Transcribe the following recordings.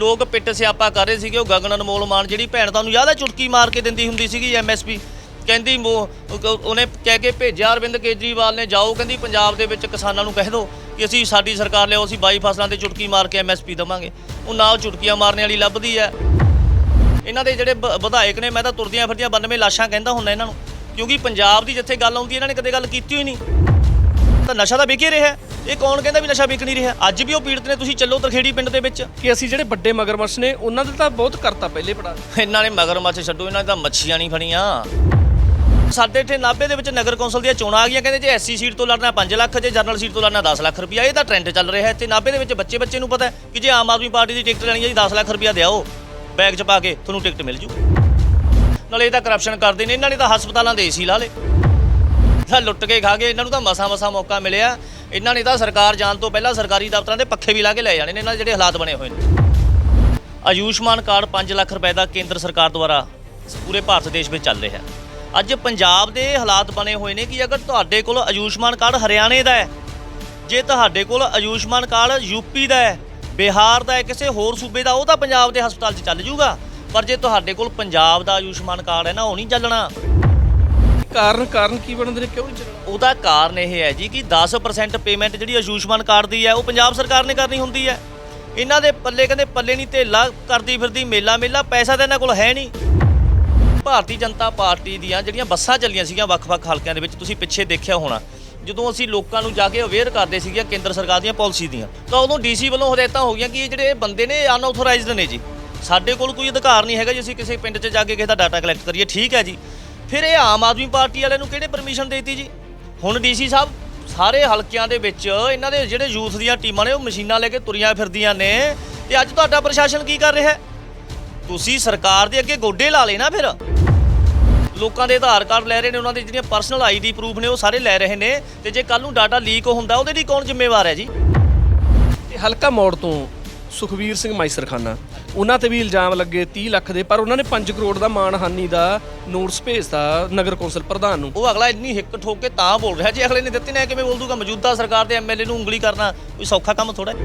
ਲੋਕ ਪਿੱਟ ਸਿਆਪਾ ਕਰ ਰਹੇ ਸੀਗੇ, ਉਹ ਗਗਨ ਅਨਮੋਲ ਮਾਨ ਜਿਹੜੀ ਭੈਣ ਤੁਹਾਨੂੰ ਯਾਦ ਹੈ, ਚੁਟਕੀ ਮਾਰ ਕੇ ਦਿੰਦੀ ਹੁੰਦੀ ਸੀਗੀ ਐਮਐਸਪੀ ਕਹਿੰਦੀ ਮੋ- ਉਹਨੇ ਕਹਿ ਕੇ ਭੇਜਿਆ, ਅਰਵਿੰਦ ਕੇਜਰੀਵਾਲ ਨੇ, ਜਾਓ, ਕਹਿੰਦੀ ਪੰਜਾਬ ਦੇ ਵਿੱਚ ਕਿਸਾਨਾਂ ਨੂੰ ਕਹਿ ਦਿਓ ਕਿ ਅਸੀਂ ਸਾਡੀ ਸਰਕਾਰ ਲਿਆਓ, ਅਸੀਂ 22 ਫਸਲਾਂ ਤੇ ਚੁਟਕੀ ਮਾਰ ਕੇ ਐਮਐਸਪੀ ਦਵਾਂਗੇ। ਉਹ ਨਾ ਉਹ ਚੁਟਕੀਆਂ ਮਾਰਨੇ ਵਾਲੀ ਲੱਭਦੀ ਹੈ। ਇਹਨਾਂ ਦੇ ਜਿਹੜੇ ਬ- ਵਿਧਾਇਕ ਨੇ, ਮੈਂ ਤਾਂ ਤੁਰਦੀਆਂ ਫਿਰਦੀਆਂ 92 ਲਾਸ਼ਾਂ ਕਹਿੰਦਾ ਹੁੰਦਾ ਇਹਨਾਂ ਨੂੰ, ਕਿਉਂਕਿ ਪੰਜਾਬ ਦੀ ਜਿੱਥੇ ਗੱਲ ਆਉਂਦੀ, ਇਹਨਾਂ ਨੇ ਕਦੇ ਗੱਲ ਕੀਤੀ ਹੀ ਨਹੀਂ। ਤਾਂ ਨਸ਼ਾ ਤਾਂ ਵਿਕ ਹੀ ਰਿਹਾ। ਇਹ ਕੌਣ ਕਹਿੰਦਾ ਵੀ ਨਸ਼ਾ ਵਿਕ ਨਹੀਂ ਰਿਹਾ? ਅੱਜ ਵੀ ਉਹ ਪੀੜਤ ਨੇ ਤੁਸੀਂ ਚੱਲੋ ਤਰਖੇੜੀ ਪਿੰਡ ਦੇ ਵਿੱਚ। ਕਿ ਅਸੀਂ ਜਿਹੜੇ ਵੱਡੇ ਮਗਰਮੱਛ ਨੇ ਉਹਨਾਂ ਦੇ ਤਾਂ ਬਹੁਤ ਕਰਤਾ ਪਹਿਲੇ ਪੜਾ ਇਹਨਾਂ ਨੇ ਮਗਰਮੱਛ ਛੱਡੋ ਇਹਨਾਂ ਤਾਂ ਮੱਛੀਆਂ ਨਹੀਂ ਫੜੀਆਂ। ਸਾਡੇ ਇੱਥੇ ਨਾਭੇ ਦੇ ਵਿੱਚ ਨਗਰ ਕੌਂਸਲ ਦੀਆਂ ਚੋਣਾਂ ਆ ਗਈਆਂ ਕਹਿੰਦੇ ਜੇ ਐਸਸੀ ਸੀਟ ਤੋਂ ਲੜਨਾ 5 ਲੱਖ ਜੇ ਜਨਰਲ ਸੀਟ ਤੋਂ ਲੜਨਾ 10 ਲੱਖ ਰੁਪਇਆ ਇਹ ਤਾਂ ਟ੍ਰੈਂਡ ਚੱਲ ਰਿਹਾ ਹੈ। ਤੇ ਨਾਭੇ ਦੇ ਵਿੱਚ ਬੱਚੇ ਬੱਚੇ ਨੂੰ ਪਤਾ ਹੈ ਕਿ ਜੇ ਆਮ ਆਦਮੀ ਪਾਰਟੀ ਦੀ ਟਿਕਟ ਲੈਣੀ ਹੈ ਜੀ 10 ਲੱਖ ਰੁਪਇਆ ਦਿਆਓ। ਬੈਗ 'ਚ ਪਾ ਕੇ ਤੁਹਾਨੂੰ ਟਿਕਟ ਮਿਲ ਜੂ। ਨਾਲੇ ਇਹ ਤਾਂ ਕਰਪਸ਼ਨ ਕਰਦੇ ਨੇ ਇਹਨਾਂ ਨੇ ਤਾਂ ਹਸਪਤਾਲਾਂ ਦੇ ਏਸੀ ਲਾ ਲੇ ਤਾਂ ਲੁੱਟ ਕੇ ਖਾ ਗਏ, ਇਹਨਾਂ ਨੂੰ ਤਾਂ ਮਸਾ ਮਸਾ ਮੌਕਾ ਮਿਲਿਆ। ਇਹਨਾਂ ਨੇ ਤਾਂ ਸਰਕਾਰ ਜਾਣ ਤੋਂ ਪਹਿਲਾਂ ਸਰਕਾਰੀ ਦਫ਼ਤਰਾਂ ਦੇ ਪੱਖੇ ਵੀ ਲਾ ਕੇ ਲੈ ਜਾਣੇ ਨੇ, ਇਹਨਾਂ ਦੇ ਜਿਹੜੇ ਹਾਲਾਤ ਬਣੇ ਹੋਏ ਨੇ। ਆਯੁਸ਼ਮਾਨ ਕਾਰਡ 5 ਲੱਖ ਰੁਪਏ ਦਾ ਕੇਂਦਰ ਸਰਕਾਰ ਦੁਆਰਾ ਪੂਰੇ ਭਾਰਤ ਦੇਸ਼ ਵਿੱਚ ਚੱਲ ਰਿਹਾ। ਅੱਜ ਪੰਜਾਬ ਦੇ ਹਾਲਾਤ ਬਣੇ ਹੋਏ ਨੇ ਕਿ ਅਗਰ ਤੁਹਾਡੇ ਕੋਲ ਆਯੁਸ਼ਮਾਨ ਕਾਰਡ ਹਰਿਆਣੇ ਦਾ ਹੈ, ਜੇ ਤੁਹਾਡੇ ਕੋਲ ਆਯੁਸ਼ਮਾਨ ਕਾਰਡ ਯੂਪੀ ਦਾ ਹੈ, ਬਿਹਾਰ ਦਾ ਹੈ, ਕਿਸੇ ਹੋਰ ਸੂਬੇ ਦਾ, ਉਹ ਤਾਂ ਪੰਜਾਬ ਦੇ ਹਸਪਤਾਲ 'ਚ ਚੱਲ ਜਾਊਗਾ ਪਰ ਜੇ ਤੁਹਾਡੇ ਕੋਲ ਪੰਜਾਬ ਦਾ ਆਯੁਸ਼ਮਾਨ ਕਾਰਡ ਹੈ ਨਾ, ਉਹ ਨਹੀਂ ਚੱਲਣਾ। ਕਾਰਨ ਕਾਰਨ ਕੀ ਬਣਦੇ ਨੇ? ਕਿਉਂ ਨਹੀਂ ਚੱਲਣਾ? ਉਹਦਾ ਕਾਰਨ ਇਹ ਹੈ ਜੀ ਕਿ 10% ਪੇਮੈਂਟ ਜਿਹੜੀ ਆਯੁਸ਼ਮਾਨ ਕਾਰਡ ਦੀ ਹੈ, ਉਹ ਪੰਜਾਬ ਸਰਕਾਰ ਨੇ ਕਰਨੀ ਹੁੰਦੀ ਹੈ। ਇਹਨਾਂ ਦੇ ਪੱਲੇ ਕਹਿੰਦੇ ਪੱਲੇ ਨਹੀਂ, ਧੇਲਾ ਕਰਦੀ ਫਿਰਦੀ, ਮੇਲਾ ਮੇਲਾ, ਪੈਸਾ ਤਾਂ ਇਹਨਾਂ ਕੋਲ ਹੈ ਨਹੀਂ। ਭਾਰਤੀ ਜਨਤਾ ਪਾਰਟੀ ਦੀਆਂ ਜਿਹੜੀਆਂ ਬੱਸਾਂ ਚੱਲੀਆਂ ਸੀਗੀਆਂ ਵੱਖ-ਵੱਖ ਹਲਕਿਆਂ ਦੇ ਵਿੱਚ, ਤੁਸੀਂ ਪਿੱਛੇ ਦੇਖਿਆ ਹੋਣਾ, ਜਦੋਂ ਅਸੀਂ ਲੋਕਾਂ ਨੂੰ ਜਾ ਕੇ ਅਵੇਅਰ ਕਰਦੇ ਸੀਗੇ ਕੇਂਦਰ ਸਰਕਾਰ ਦੀਆਂ ਪਾਲਿਸੀ ਦੀਆਂ, ਤਾਂ ਉਦੋਂ ਡੀਸੀ ਵੱਲੋਂ ਹਦਾਇਤਾਂ ਹੋ ਗਈਆਂ ਕਿ ਇਹ ਜਿਹੜੇ ਬੰਦੇ ਨੇ ਅਨਆਥੋਰਾਈਜ਼ਡ ਨੇ ਜੀ। ਸਾਡੇ ਕੋਲ ਕੋਈ ਅਧਿਕਾਰ ਨਹੀਂ ਹੈਗਾ ਜੀ, ਅਸੀਂ ਕਿਸੇ ਪਿੰਡ 'ਚ ਜਾ ਕੇ ਕਿਸੇ ਦਾ ਡਾਟਾ ਕਲੈਕਟ ਕਰੀਏ, ਠੀਕ ਹੈ ਜੀ। ਫਿਰ ਇਹ ਆਮ ਆਦਮੀ ਪਾਰਟੀ ਵਾਲਿਆਂ ਨੂੰ ਕਿਹੜੇ ਪਰਮਿਸ਼ਨ ਦੇਤੀ ਜੀ? ਹੁਣ ਡੀਸੀ ਸਾਹਿਬ, ਸਾਰੇ ਹਲਕਿਆਂ ਦੇ ਵਿੱਚ ਇਹਨਾਂ ਦੇ ਜਿਹੜੇ ਯੂਥ ਦੀਆਂ ਟੀਮਾਂ ਨੇ, ਉਹ ਮਸ਼ੀਨਾਂ ਲੈ ਕੇ ਤੁਰੀਆਂ ਫਿਰਦੀਆਂ ਨੇ। ਤੇ ਅੱਜ ਤੁਹਾਡਾ ਪ੍ਰਸ਼ਾਸਨ ਕੀ ਕਰ ਰਿਹਾ ਹੈ? ਤੁਸੀਂ ਸਰਕਾਰ ਦੇ ਅੱਗੇ ਗੋਡੇ ਲਾ ਲੈਣਾ ਫਿਰ। ਲੋਕਾਂ ਦੇ ਆਧਾਰ ਕਾਰਡ ਲੈ ਰਹੇ ਨੇ, ਉਹਨਾਂ ਦੇ ਜਿਹੜੀਆਂ ਪਰਸਨਲ ਆਈਡੀ ਪ੍ਰੂਫ ਨੇ, ਉਹ ਸਾਰੇ ਲੈ ਰਹੇ ਨੇ। ਤੇ ਜੇ ਕੱਲ ਨੂੰ ਡਾਟਾ ਲੀਕ ਹੁੰਦਾ, ਉਹਦੇ ਲਈ ਕੌਣ ਜ਼ਿੰਮੇਵਾਰ ਹੈ ਜੀ? ਤੇ ਹਲਕਾ ਮੋੜ ਤੋਂ ਸੁਖਵੀਰ ਸਿੰਘ ਮਾਈਸਰਖਾਨਾ। ਉਹਨਾਂ ਤੇ ਵੀ ਇਲਜ਼ਾਮ ਲੱਗੇ 30 ਲੱਖ ਦੇ ਪਰ ਉਹਨਾਂ ਨੇ 5 ਕਰੋੜ ਦਾ ਮਾਨਹਾਨੀ ਦਾ ਨੋਟਿਸ ਭੇਜਤਾ ਨਗਰ ਕੌਂਸਲ ਪ੍ਰਧਾਨ ਨੂੰ। ਉਹ ਅਗਲਾ ਇੰਨੀ ਹਿੱਕ ਠੋਕ ਕੇ ਤਾਂ ਬੋਲ ਰਿਹਾ ਜੇ ਅਗਲੇ ਨੇ ਦਿੱਤੀ ਨਾ ਕਿਵੇਂ ਬੋਲ ਦੂਗਾ ਮੌਜੂਦਾ ਸਰਕਾਰ ਦੇ ਐਮਐਲਏ ਨੂੰ ਉਂਗਲੀ ਕਰਨਾ ਕੋਈ ਸੌਖਾ ਕੰਮ ਥੋੜਾ ਹੈ।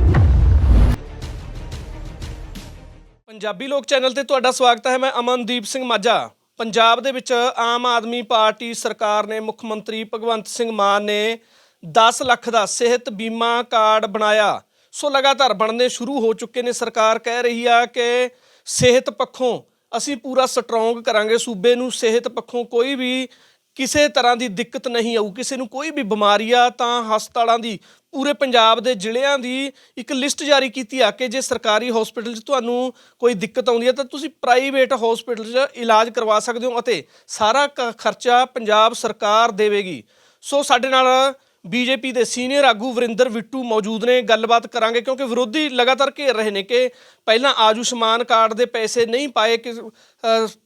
ਪੰਜਾਬੀ ਲੋਕ ਚੈਨਲ ਤੇ ਤੁਹਾਡਾ ਸਵਾਗਤ ਹੈ ਮੈਂ ਅਮਨਦੀਪ ਸਿੰਘ ਮਾਝਾ। ਪੰਜਾਬ ਦੇ ਵਿੱਚ ਆਮ ਆਦਮੀ ਪਾਰਟੀ ਸਰਕਾਰ ਨੇ ਮੁੱਖ ਮੰਤਰੀ ਭਗਵੰਤ ਸਿੰਘ ਮਾਨ ਨੇ 10 ਲੱਖ ਦਾ ਸਿਹਤ ਬੀਮਾ ਕਾਰਡ ਬਣਾਇਆ। ਸੋ ਲਗਾਤਾਰ ਬਣਨੇ ਸ਼ੁਰੂ ਹੋ ਚੁੱਕੇ ਨੇ। ਸਰਕਾਰ ਕਹਿ ਰਹੀ ਆ ਕਿ ਸਿਹਤ ਪੱਖੋਂ ਅਸੀਂ ਪੂਰਾ ਸਟਰੋਂਗ ਕਰਾਂਗੇ। ਸੂਬੇ ਨੂੰ ਸਿਹਤ ਪੱਖੋਂ ਕੋਈ ਵੀ ਕਿਸੇ ਤਰ੍ਹਾਂ ਦੀ ਦਿੱਕਤ ਨਹੀਂ ਆਊ। ਕਿਸੇ ਨੂੰ ਕੋਈ ਵੀ ਬਿਮਾਰੀ ਆ, ਤਾਂ ਹਸਪਤਾਲਾਂ ਦੀ, ਪੂਰੇ ਪੰਜਾਬ ਦੇ ਜ਼ਿਲ੍ਹਿਆਂ ਦੀ ਇੱਕ ਲਿਸਟ ਜਾਰੀ ਕੀਤੀ ਆ ਕਿ ਜੇ ਸਰਕਾਰੀ ਹਸਪੀਟਲ 'ਚ ਤੁਹਾਨੂੰ ਕੋਈ ਦਿੱਕਤ ਆਉਂਦੀ ਹੈ ਤਾਂ ਤੁਸੀਂ ਪ੍ਰਾਈਵੇਟ ਹਸਪੀਟਲ 'ਚ ਇਲਾਜ ਕਰਵਾ ਸਕਦੇ ਹੋ ਅਤੇ ਸਾਰਾ ਕ- ਖਰਚਾ ਪੰਜਾਬ ਸਰਕਾਰ ਦੇਵੇਗੀ। ਸੋ ਸਾਡੇ ਨਾਲ ਬੀਜੇਪੀ ਦੇ ਸੀਨੀਅਰ ਆਗੂ ਵਰਿੰਦਰ ਵਿੱਟੂ ਮੌਜੂਦ ਨੇ। ਗੱਲਬਾਤ ਕਰਾਂਗੇ ਕਿਉਂਕਿ ਵਿਰੋਧੀ ਲਗਾਤਾਰ ਘੇਰ ਰਹੇ ਨੇ ਕਿ ਪਹਿਲਾਂ ਆਯੁਸ਼ਮਾਨ ਕਾਰਡ ਦੇ ਪੈਸੇ ਨਹੀਂ ਪਾਏ ਕਿ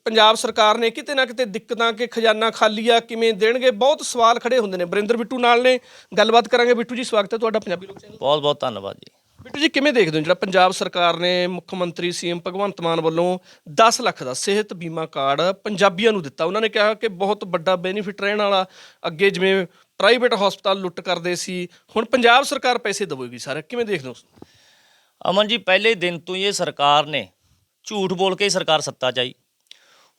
ਪੰਜਾਬ ਸਰਕਾਰ ਨੇ। ਕਿਤੇ ਨਾ ਕਿਤੇ ਦਿੱਕਤਾਂ ਕਿ ਖਜ਼ਾਨਾ ਖਾਲੀ ਆ ਕਿਵੇਂ ਦੇਣਗੇ? ਬਹੁਤ ਸਵਾਲ ਖੜੇ ਹੁੰਦੇ ਨੇ। ਵਰਿੰਦਰ ਬਿੱਟੂ ਨਾਲ ਨੇ। ਗੱਲਬਾਤ ਕਰਾਂਗੇ। ਬਿੱਟੂ ਜੀ ਸਵਾਗਤ ਹੈ ਤੁਹਾਡਾ ਪੰਜਾਬੀ ਲੋਕ ਚੈਨਲ ਬਹੁਤ ਬਹੁਤ ਧੰਨਵਾਦ ਜੀ। ਬਿੱਟੂ ਜੀ ਕਿਵੇਂ ਦੇਖਦੇ ਹੋ ਜਿਹੜਾ ਪੰਜਾਬ ਸਰਕਾਰ ਨੇ ਮੁੱਖ ਮੰਤਰੀ ਸੀਐਮ ਭਗਵੰਤ ਮਾਨ ਵੱਲੋਂ 10 ਲੱਖ ਦਾ ਸਿਹਤ ਬੀਮਾ ਕਾਰਡ ਪੰਜਾਬੀਆਂ ਨੂੰ ਦਿੱਤਾ? ਉਹਨਾਂ ਨੇ ਕਿਹਾ ਕਿ ਬਹੁਤ ਵੱਡਾ ਬੈਨੀਫਿਟ ਰਹਿਣ ਵਾਲਾ। ਅੱਗੇ ਜਿਵੇਂ ਪ੍ਰਾਈਵੇਟ ਹਸਪਤਾਲ ਲੁੱਟ ਕਰਦੇ ਸੀ। ਹੁਣ ਪੰਜਾਬ ਸਰਕਾਰ ਪੈਸੇ ਦੇਵੇਗੀ ਸਰ, ਕਿਵੇਂ ਦੇਖਦੇ ਹੋ ਅਮਨ ਜੀ, ਪਹਿਲੇ ਦਿਨ ਤੋਂ ਹੀ ਇਹ ਸਰਕਾਰ ਨੇ ਝੂਠ ਬੋਲ ਕੇ ਸਰਕਾਰ ਸੱਤਾ 'ਚ ਆਈ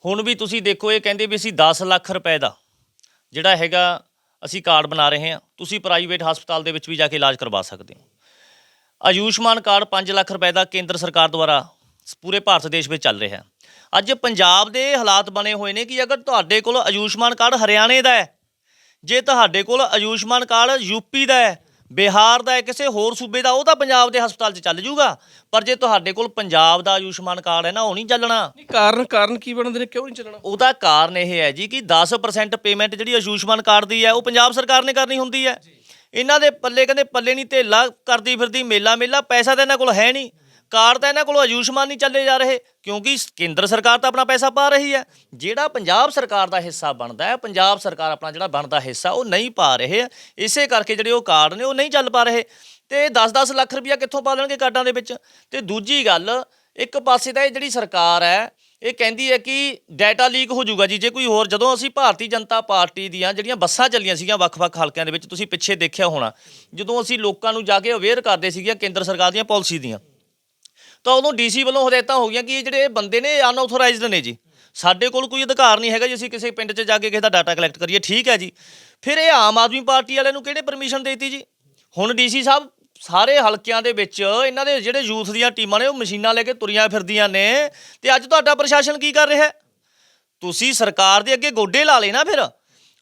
ਹੁਣ ਵੀ ਤੁਸੀਂ ਦੇਖੋ, ਇਹ ਕਹਿੰਦੇ ਵੀ ਅਸੀਂ 10 ਲੱਖ ਰੁਪਏ ਦਾ ਜਿਹੜਾ ਹੈਗਾ ਅਸੀਂ ਕਾਰਡ ਬਣਾ ਰਹੇ ਹਾਂ, ਤੁਸੀਂ ਪ੍ਰਾਈਵੇਟ ਹਸਪਤਾਲ ਦੇ ਵਿੱਚ ਵੀ ਜਾ ਕੇ ਇਲਾਜ ਕਰਵਾ ਸਕਦੇ ਹੋ। ਆਯੁਸ਼ਮਾਨ ਕਾਰਡ 5 ਲੱਖ ਰੁਪਏ ਦਾ ਕੇਂਦਰ ਸਰਕਾਰ ਦੁਆਰਾ ਪੂਰੇ ਭਾਰਤ ਦੇਸ਼ ਵਿੱਚ ਚੱਲ ਰਿਹਾ। ਹੈ ਅੱਜ ਪੰਜਾਬ ਦੇ ਹਾਲਾਤ ਬਣੇ ਹੋਏ ਨੇ ਕਿ ਅਗਰ ਤੁਹਾਡੇ ਕੋਲ ਆਯੁਸ਼ਮਾਨ ਕਾਰਡ ਹਰਿਆਣੇ ਦਾ ਹੈ ਜੇ ਤੁਹਾਡੇ ਕੋਲ ਆਯੁਸ਼ਮਾਨ ਕਾਰਡ ਯੂਪੀ ਦਾ ਹੈ ਬਿਹਾਰ ਦਾ ਹੈ ਕਿਸੇ ਹੋਰ ਸੂਬੇ ਦਾ ਉਹ ਤਾਂ ਪੰਜਾਬ ਦੇ ਹਸਪਤਾਲ 'ਚ ਚੱਲ ਜਾਊਗਾ ਪਰ ਜੇ ਤੁਹਾਡੇ ਕੋਲ ਪੰਜਾਬ ਦਾ ਆਯੁਸ਼ਮਾਨ ਕਾਰਡ ਹੈ ਨਾ ਉਹ ਨਹੀਂ ਚੱਲਣਾ। ਨਹੀਂ ਕਾਰਨ ਕਾਰਨ ਕੀ ਬਣਦੇ ਨੇ ਕਿਉਂ ਨਹੀਂ ਚੱਲਣਾ? ਉਹਦਾ ਕਾਰਨ ਇਹ ਹੈ ਜੀ ਕਿ 10% ਪੇਮੈਂਟ ਜਿਹੜੀ ਆਯੁਸ਼ਮਾਨ ਕਾਰਡ ਦੀ ਹੈ ਉਹ ਪੰਜਾਬ ਸਰਕਾਰ ਨੇ ਕਰਨੀ ਹੁੰਦੀ ਹੈ। ਇਹਨਾਂ ਦੇ ਪੱਲੇ ਕਹਿੰਦੇ ਪੱਲੇ ਨਹੀਂ ਧੇਲਾ ਕਰਦੀ ਫਿਰਦੀ ਮੇਲਾ ਮੇਲਾ ਪੈਸਾ ਤਾਂ ਇਹਨਾਂ ਕੋਲ ਹੈ ਨਹੀਂ। ਕਾਰਡ ਤਾਂ ਇਹਨਾਂ ਕੋਲੋਂ ਆਯੁਸ਼ਮਾਨ ਨਹੀਂ ਚੱਲੇ ਜਾ ਰਹੇ, ਕਿਉਂਕਿ ਕੇਂਦਰ ਸਰਕਾਰ ਤਾਂ ਆਪਣਾ ਪੈਸਾ ਪਾ ਰਹੀ ਹੈ। ਜਿਹੜਾ ਪੰਜਾਬ ਸਰਕਾਰ ਦਾ ਹਿੱਸਾ ਬਣਦਾ ਹੈ, ਪੰਜਾਬ ਸਰਕਾਰ ਆਪਣਾ ਜਿਹੜਾ ਬਣਦਾ ਹਿੱਸਾ, ਉਹ ਨਹੀਂ ਪਾ ਰਹੇ ਇਸੇ ਕਰਕੇ ਜਿਹੜੇ ਉਹ ਕਾਰਡ ਨੇ, ਉਹ ਨਹੀਂ ਚੱਲ ਪਾ ਰਹੇ। ਤੇ 10-10 ਲੱਖ ਰੁਪਇਆ ਕਿੱਥੋਂ ਪਾ ਲੈਣਗੇ ਕਾਰਡਾਂ ਦੇ ਵਿੱਚ? ਤੇ ਦੂਜੀ ਗੱਲ, ਇੱਕ ਪਾਸੇ ਤਾਂ ਇਹ ਜਿਹੜੀ ਸਰਕਾਰ ਹੈ, ਇਹ ਕਹਿੰਦੀ ਹੈ ਕਿ ਡਾਟਾ ਲੀਕ ਹੋ ਜਾਊਗਾ ਜੀ। ਜੇ ਕੋਈ ਹੋਰ, ਜਦੋਂ ਅਸੀਂ ਭਾਰਤੀ ਜਨਤਾ ਪਾਰਟੀ ਦੀਆਂ ਜਿਹੜੀਆਂ ਬੱਸਾਂ ਚੱਲੀਆਂ ਸੀਗੀਆਂ ਵੱਖ-ਵੱਖ ਹਲਕਿਆਂ ਦੇ ਵਿੱਚ, ਤੁਸੀਂ ਪਿੱਛੇ ਦੇਖਿਆ ਹੋਣਾ, ਜਦੋਂ ਅਸੀਂ ਲੋਕਾਂ ਨੂੰ ਜਾ ਕੇ ਅਵੇਅਰ ਕਰਦੇ ਸੀਗੇ ਕੇਂਦਰ ਸਰਕਾਰ ਦੀਆਂ ਪਾਲਿਸੀ ਦੀਆਂ ਤਾਂ ਉਦੋਂ ਡੀਸੀ ਵੱਲੋਂ ਹਦਾਇਤਾਂ ਹੋ ਗਈਆਂ ਕਿ ਇਹ ਜਿਹੜੇ ਬੰਦੇ ਨੇ ਅਨਆਥੋਰਾਈਜ਼ਡ ਨੇ ਜੀ। ਸਾਡੇ ਕੋਲ ਕੋਈ ਅਧਿਕਾਰ ਨਹੀਂ ਹੈਗਾ ਜੀ, ਅਸੀਂ ਕਿਸੇ ਪਿੰਡ 'ਚ ਜਾ ਕੇ ਕਿਸੇ ਦਾ ਡਾਟਾ ਕਲੈਕਟ ਕਰੀਏ, ਠੀਕ ਹੈ ਜੀ। ਫਿਰ ਇਹ ਆਮ ਆਦਮੀ ਪਾਰਟੀ ਵਾਲਿਆਂ ਨੂੰ ਕਿਹੜੇ ਪਰਮਿਸ਼ਨ ਦੇਤੀ ਜੀ? ਹੁਣ ਡੀਸੀ ਸਾਹਿਬ ਸਾਰੇ ਹਲਕਿਆਂ ਦੇ ਵਿੱਚ ਇਹਨਾਂ ਦੇ ਜਿਹੜੇ ਯੂਥ ਦੀਆਂ ਟੀਮਾਂ ਨੇ, ਉਹ ਮਸ਼ੀਨਾਂ ਲੈ ਕੇ ਤੁਰੀਆਂ ਫਿਰਦੀਆਂ ਨੇ ਤੇ ਅੱਜ ਤੁਹਾਡਾ ਪ੍ਰਸ਼ਾਸਨ ਕੀ ਕਰ ਰਿਹਾ ਤੁਸੀਂ ਸਰਕਾਰ ਦੇ ਅੱਗੇ ਗੋਡੇ ਲਾ ਲੈਣਾ ਫਿਰ।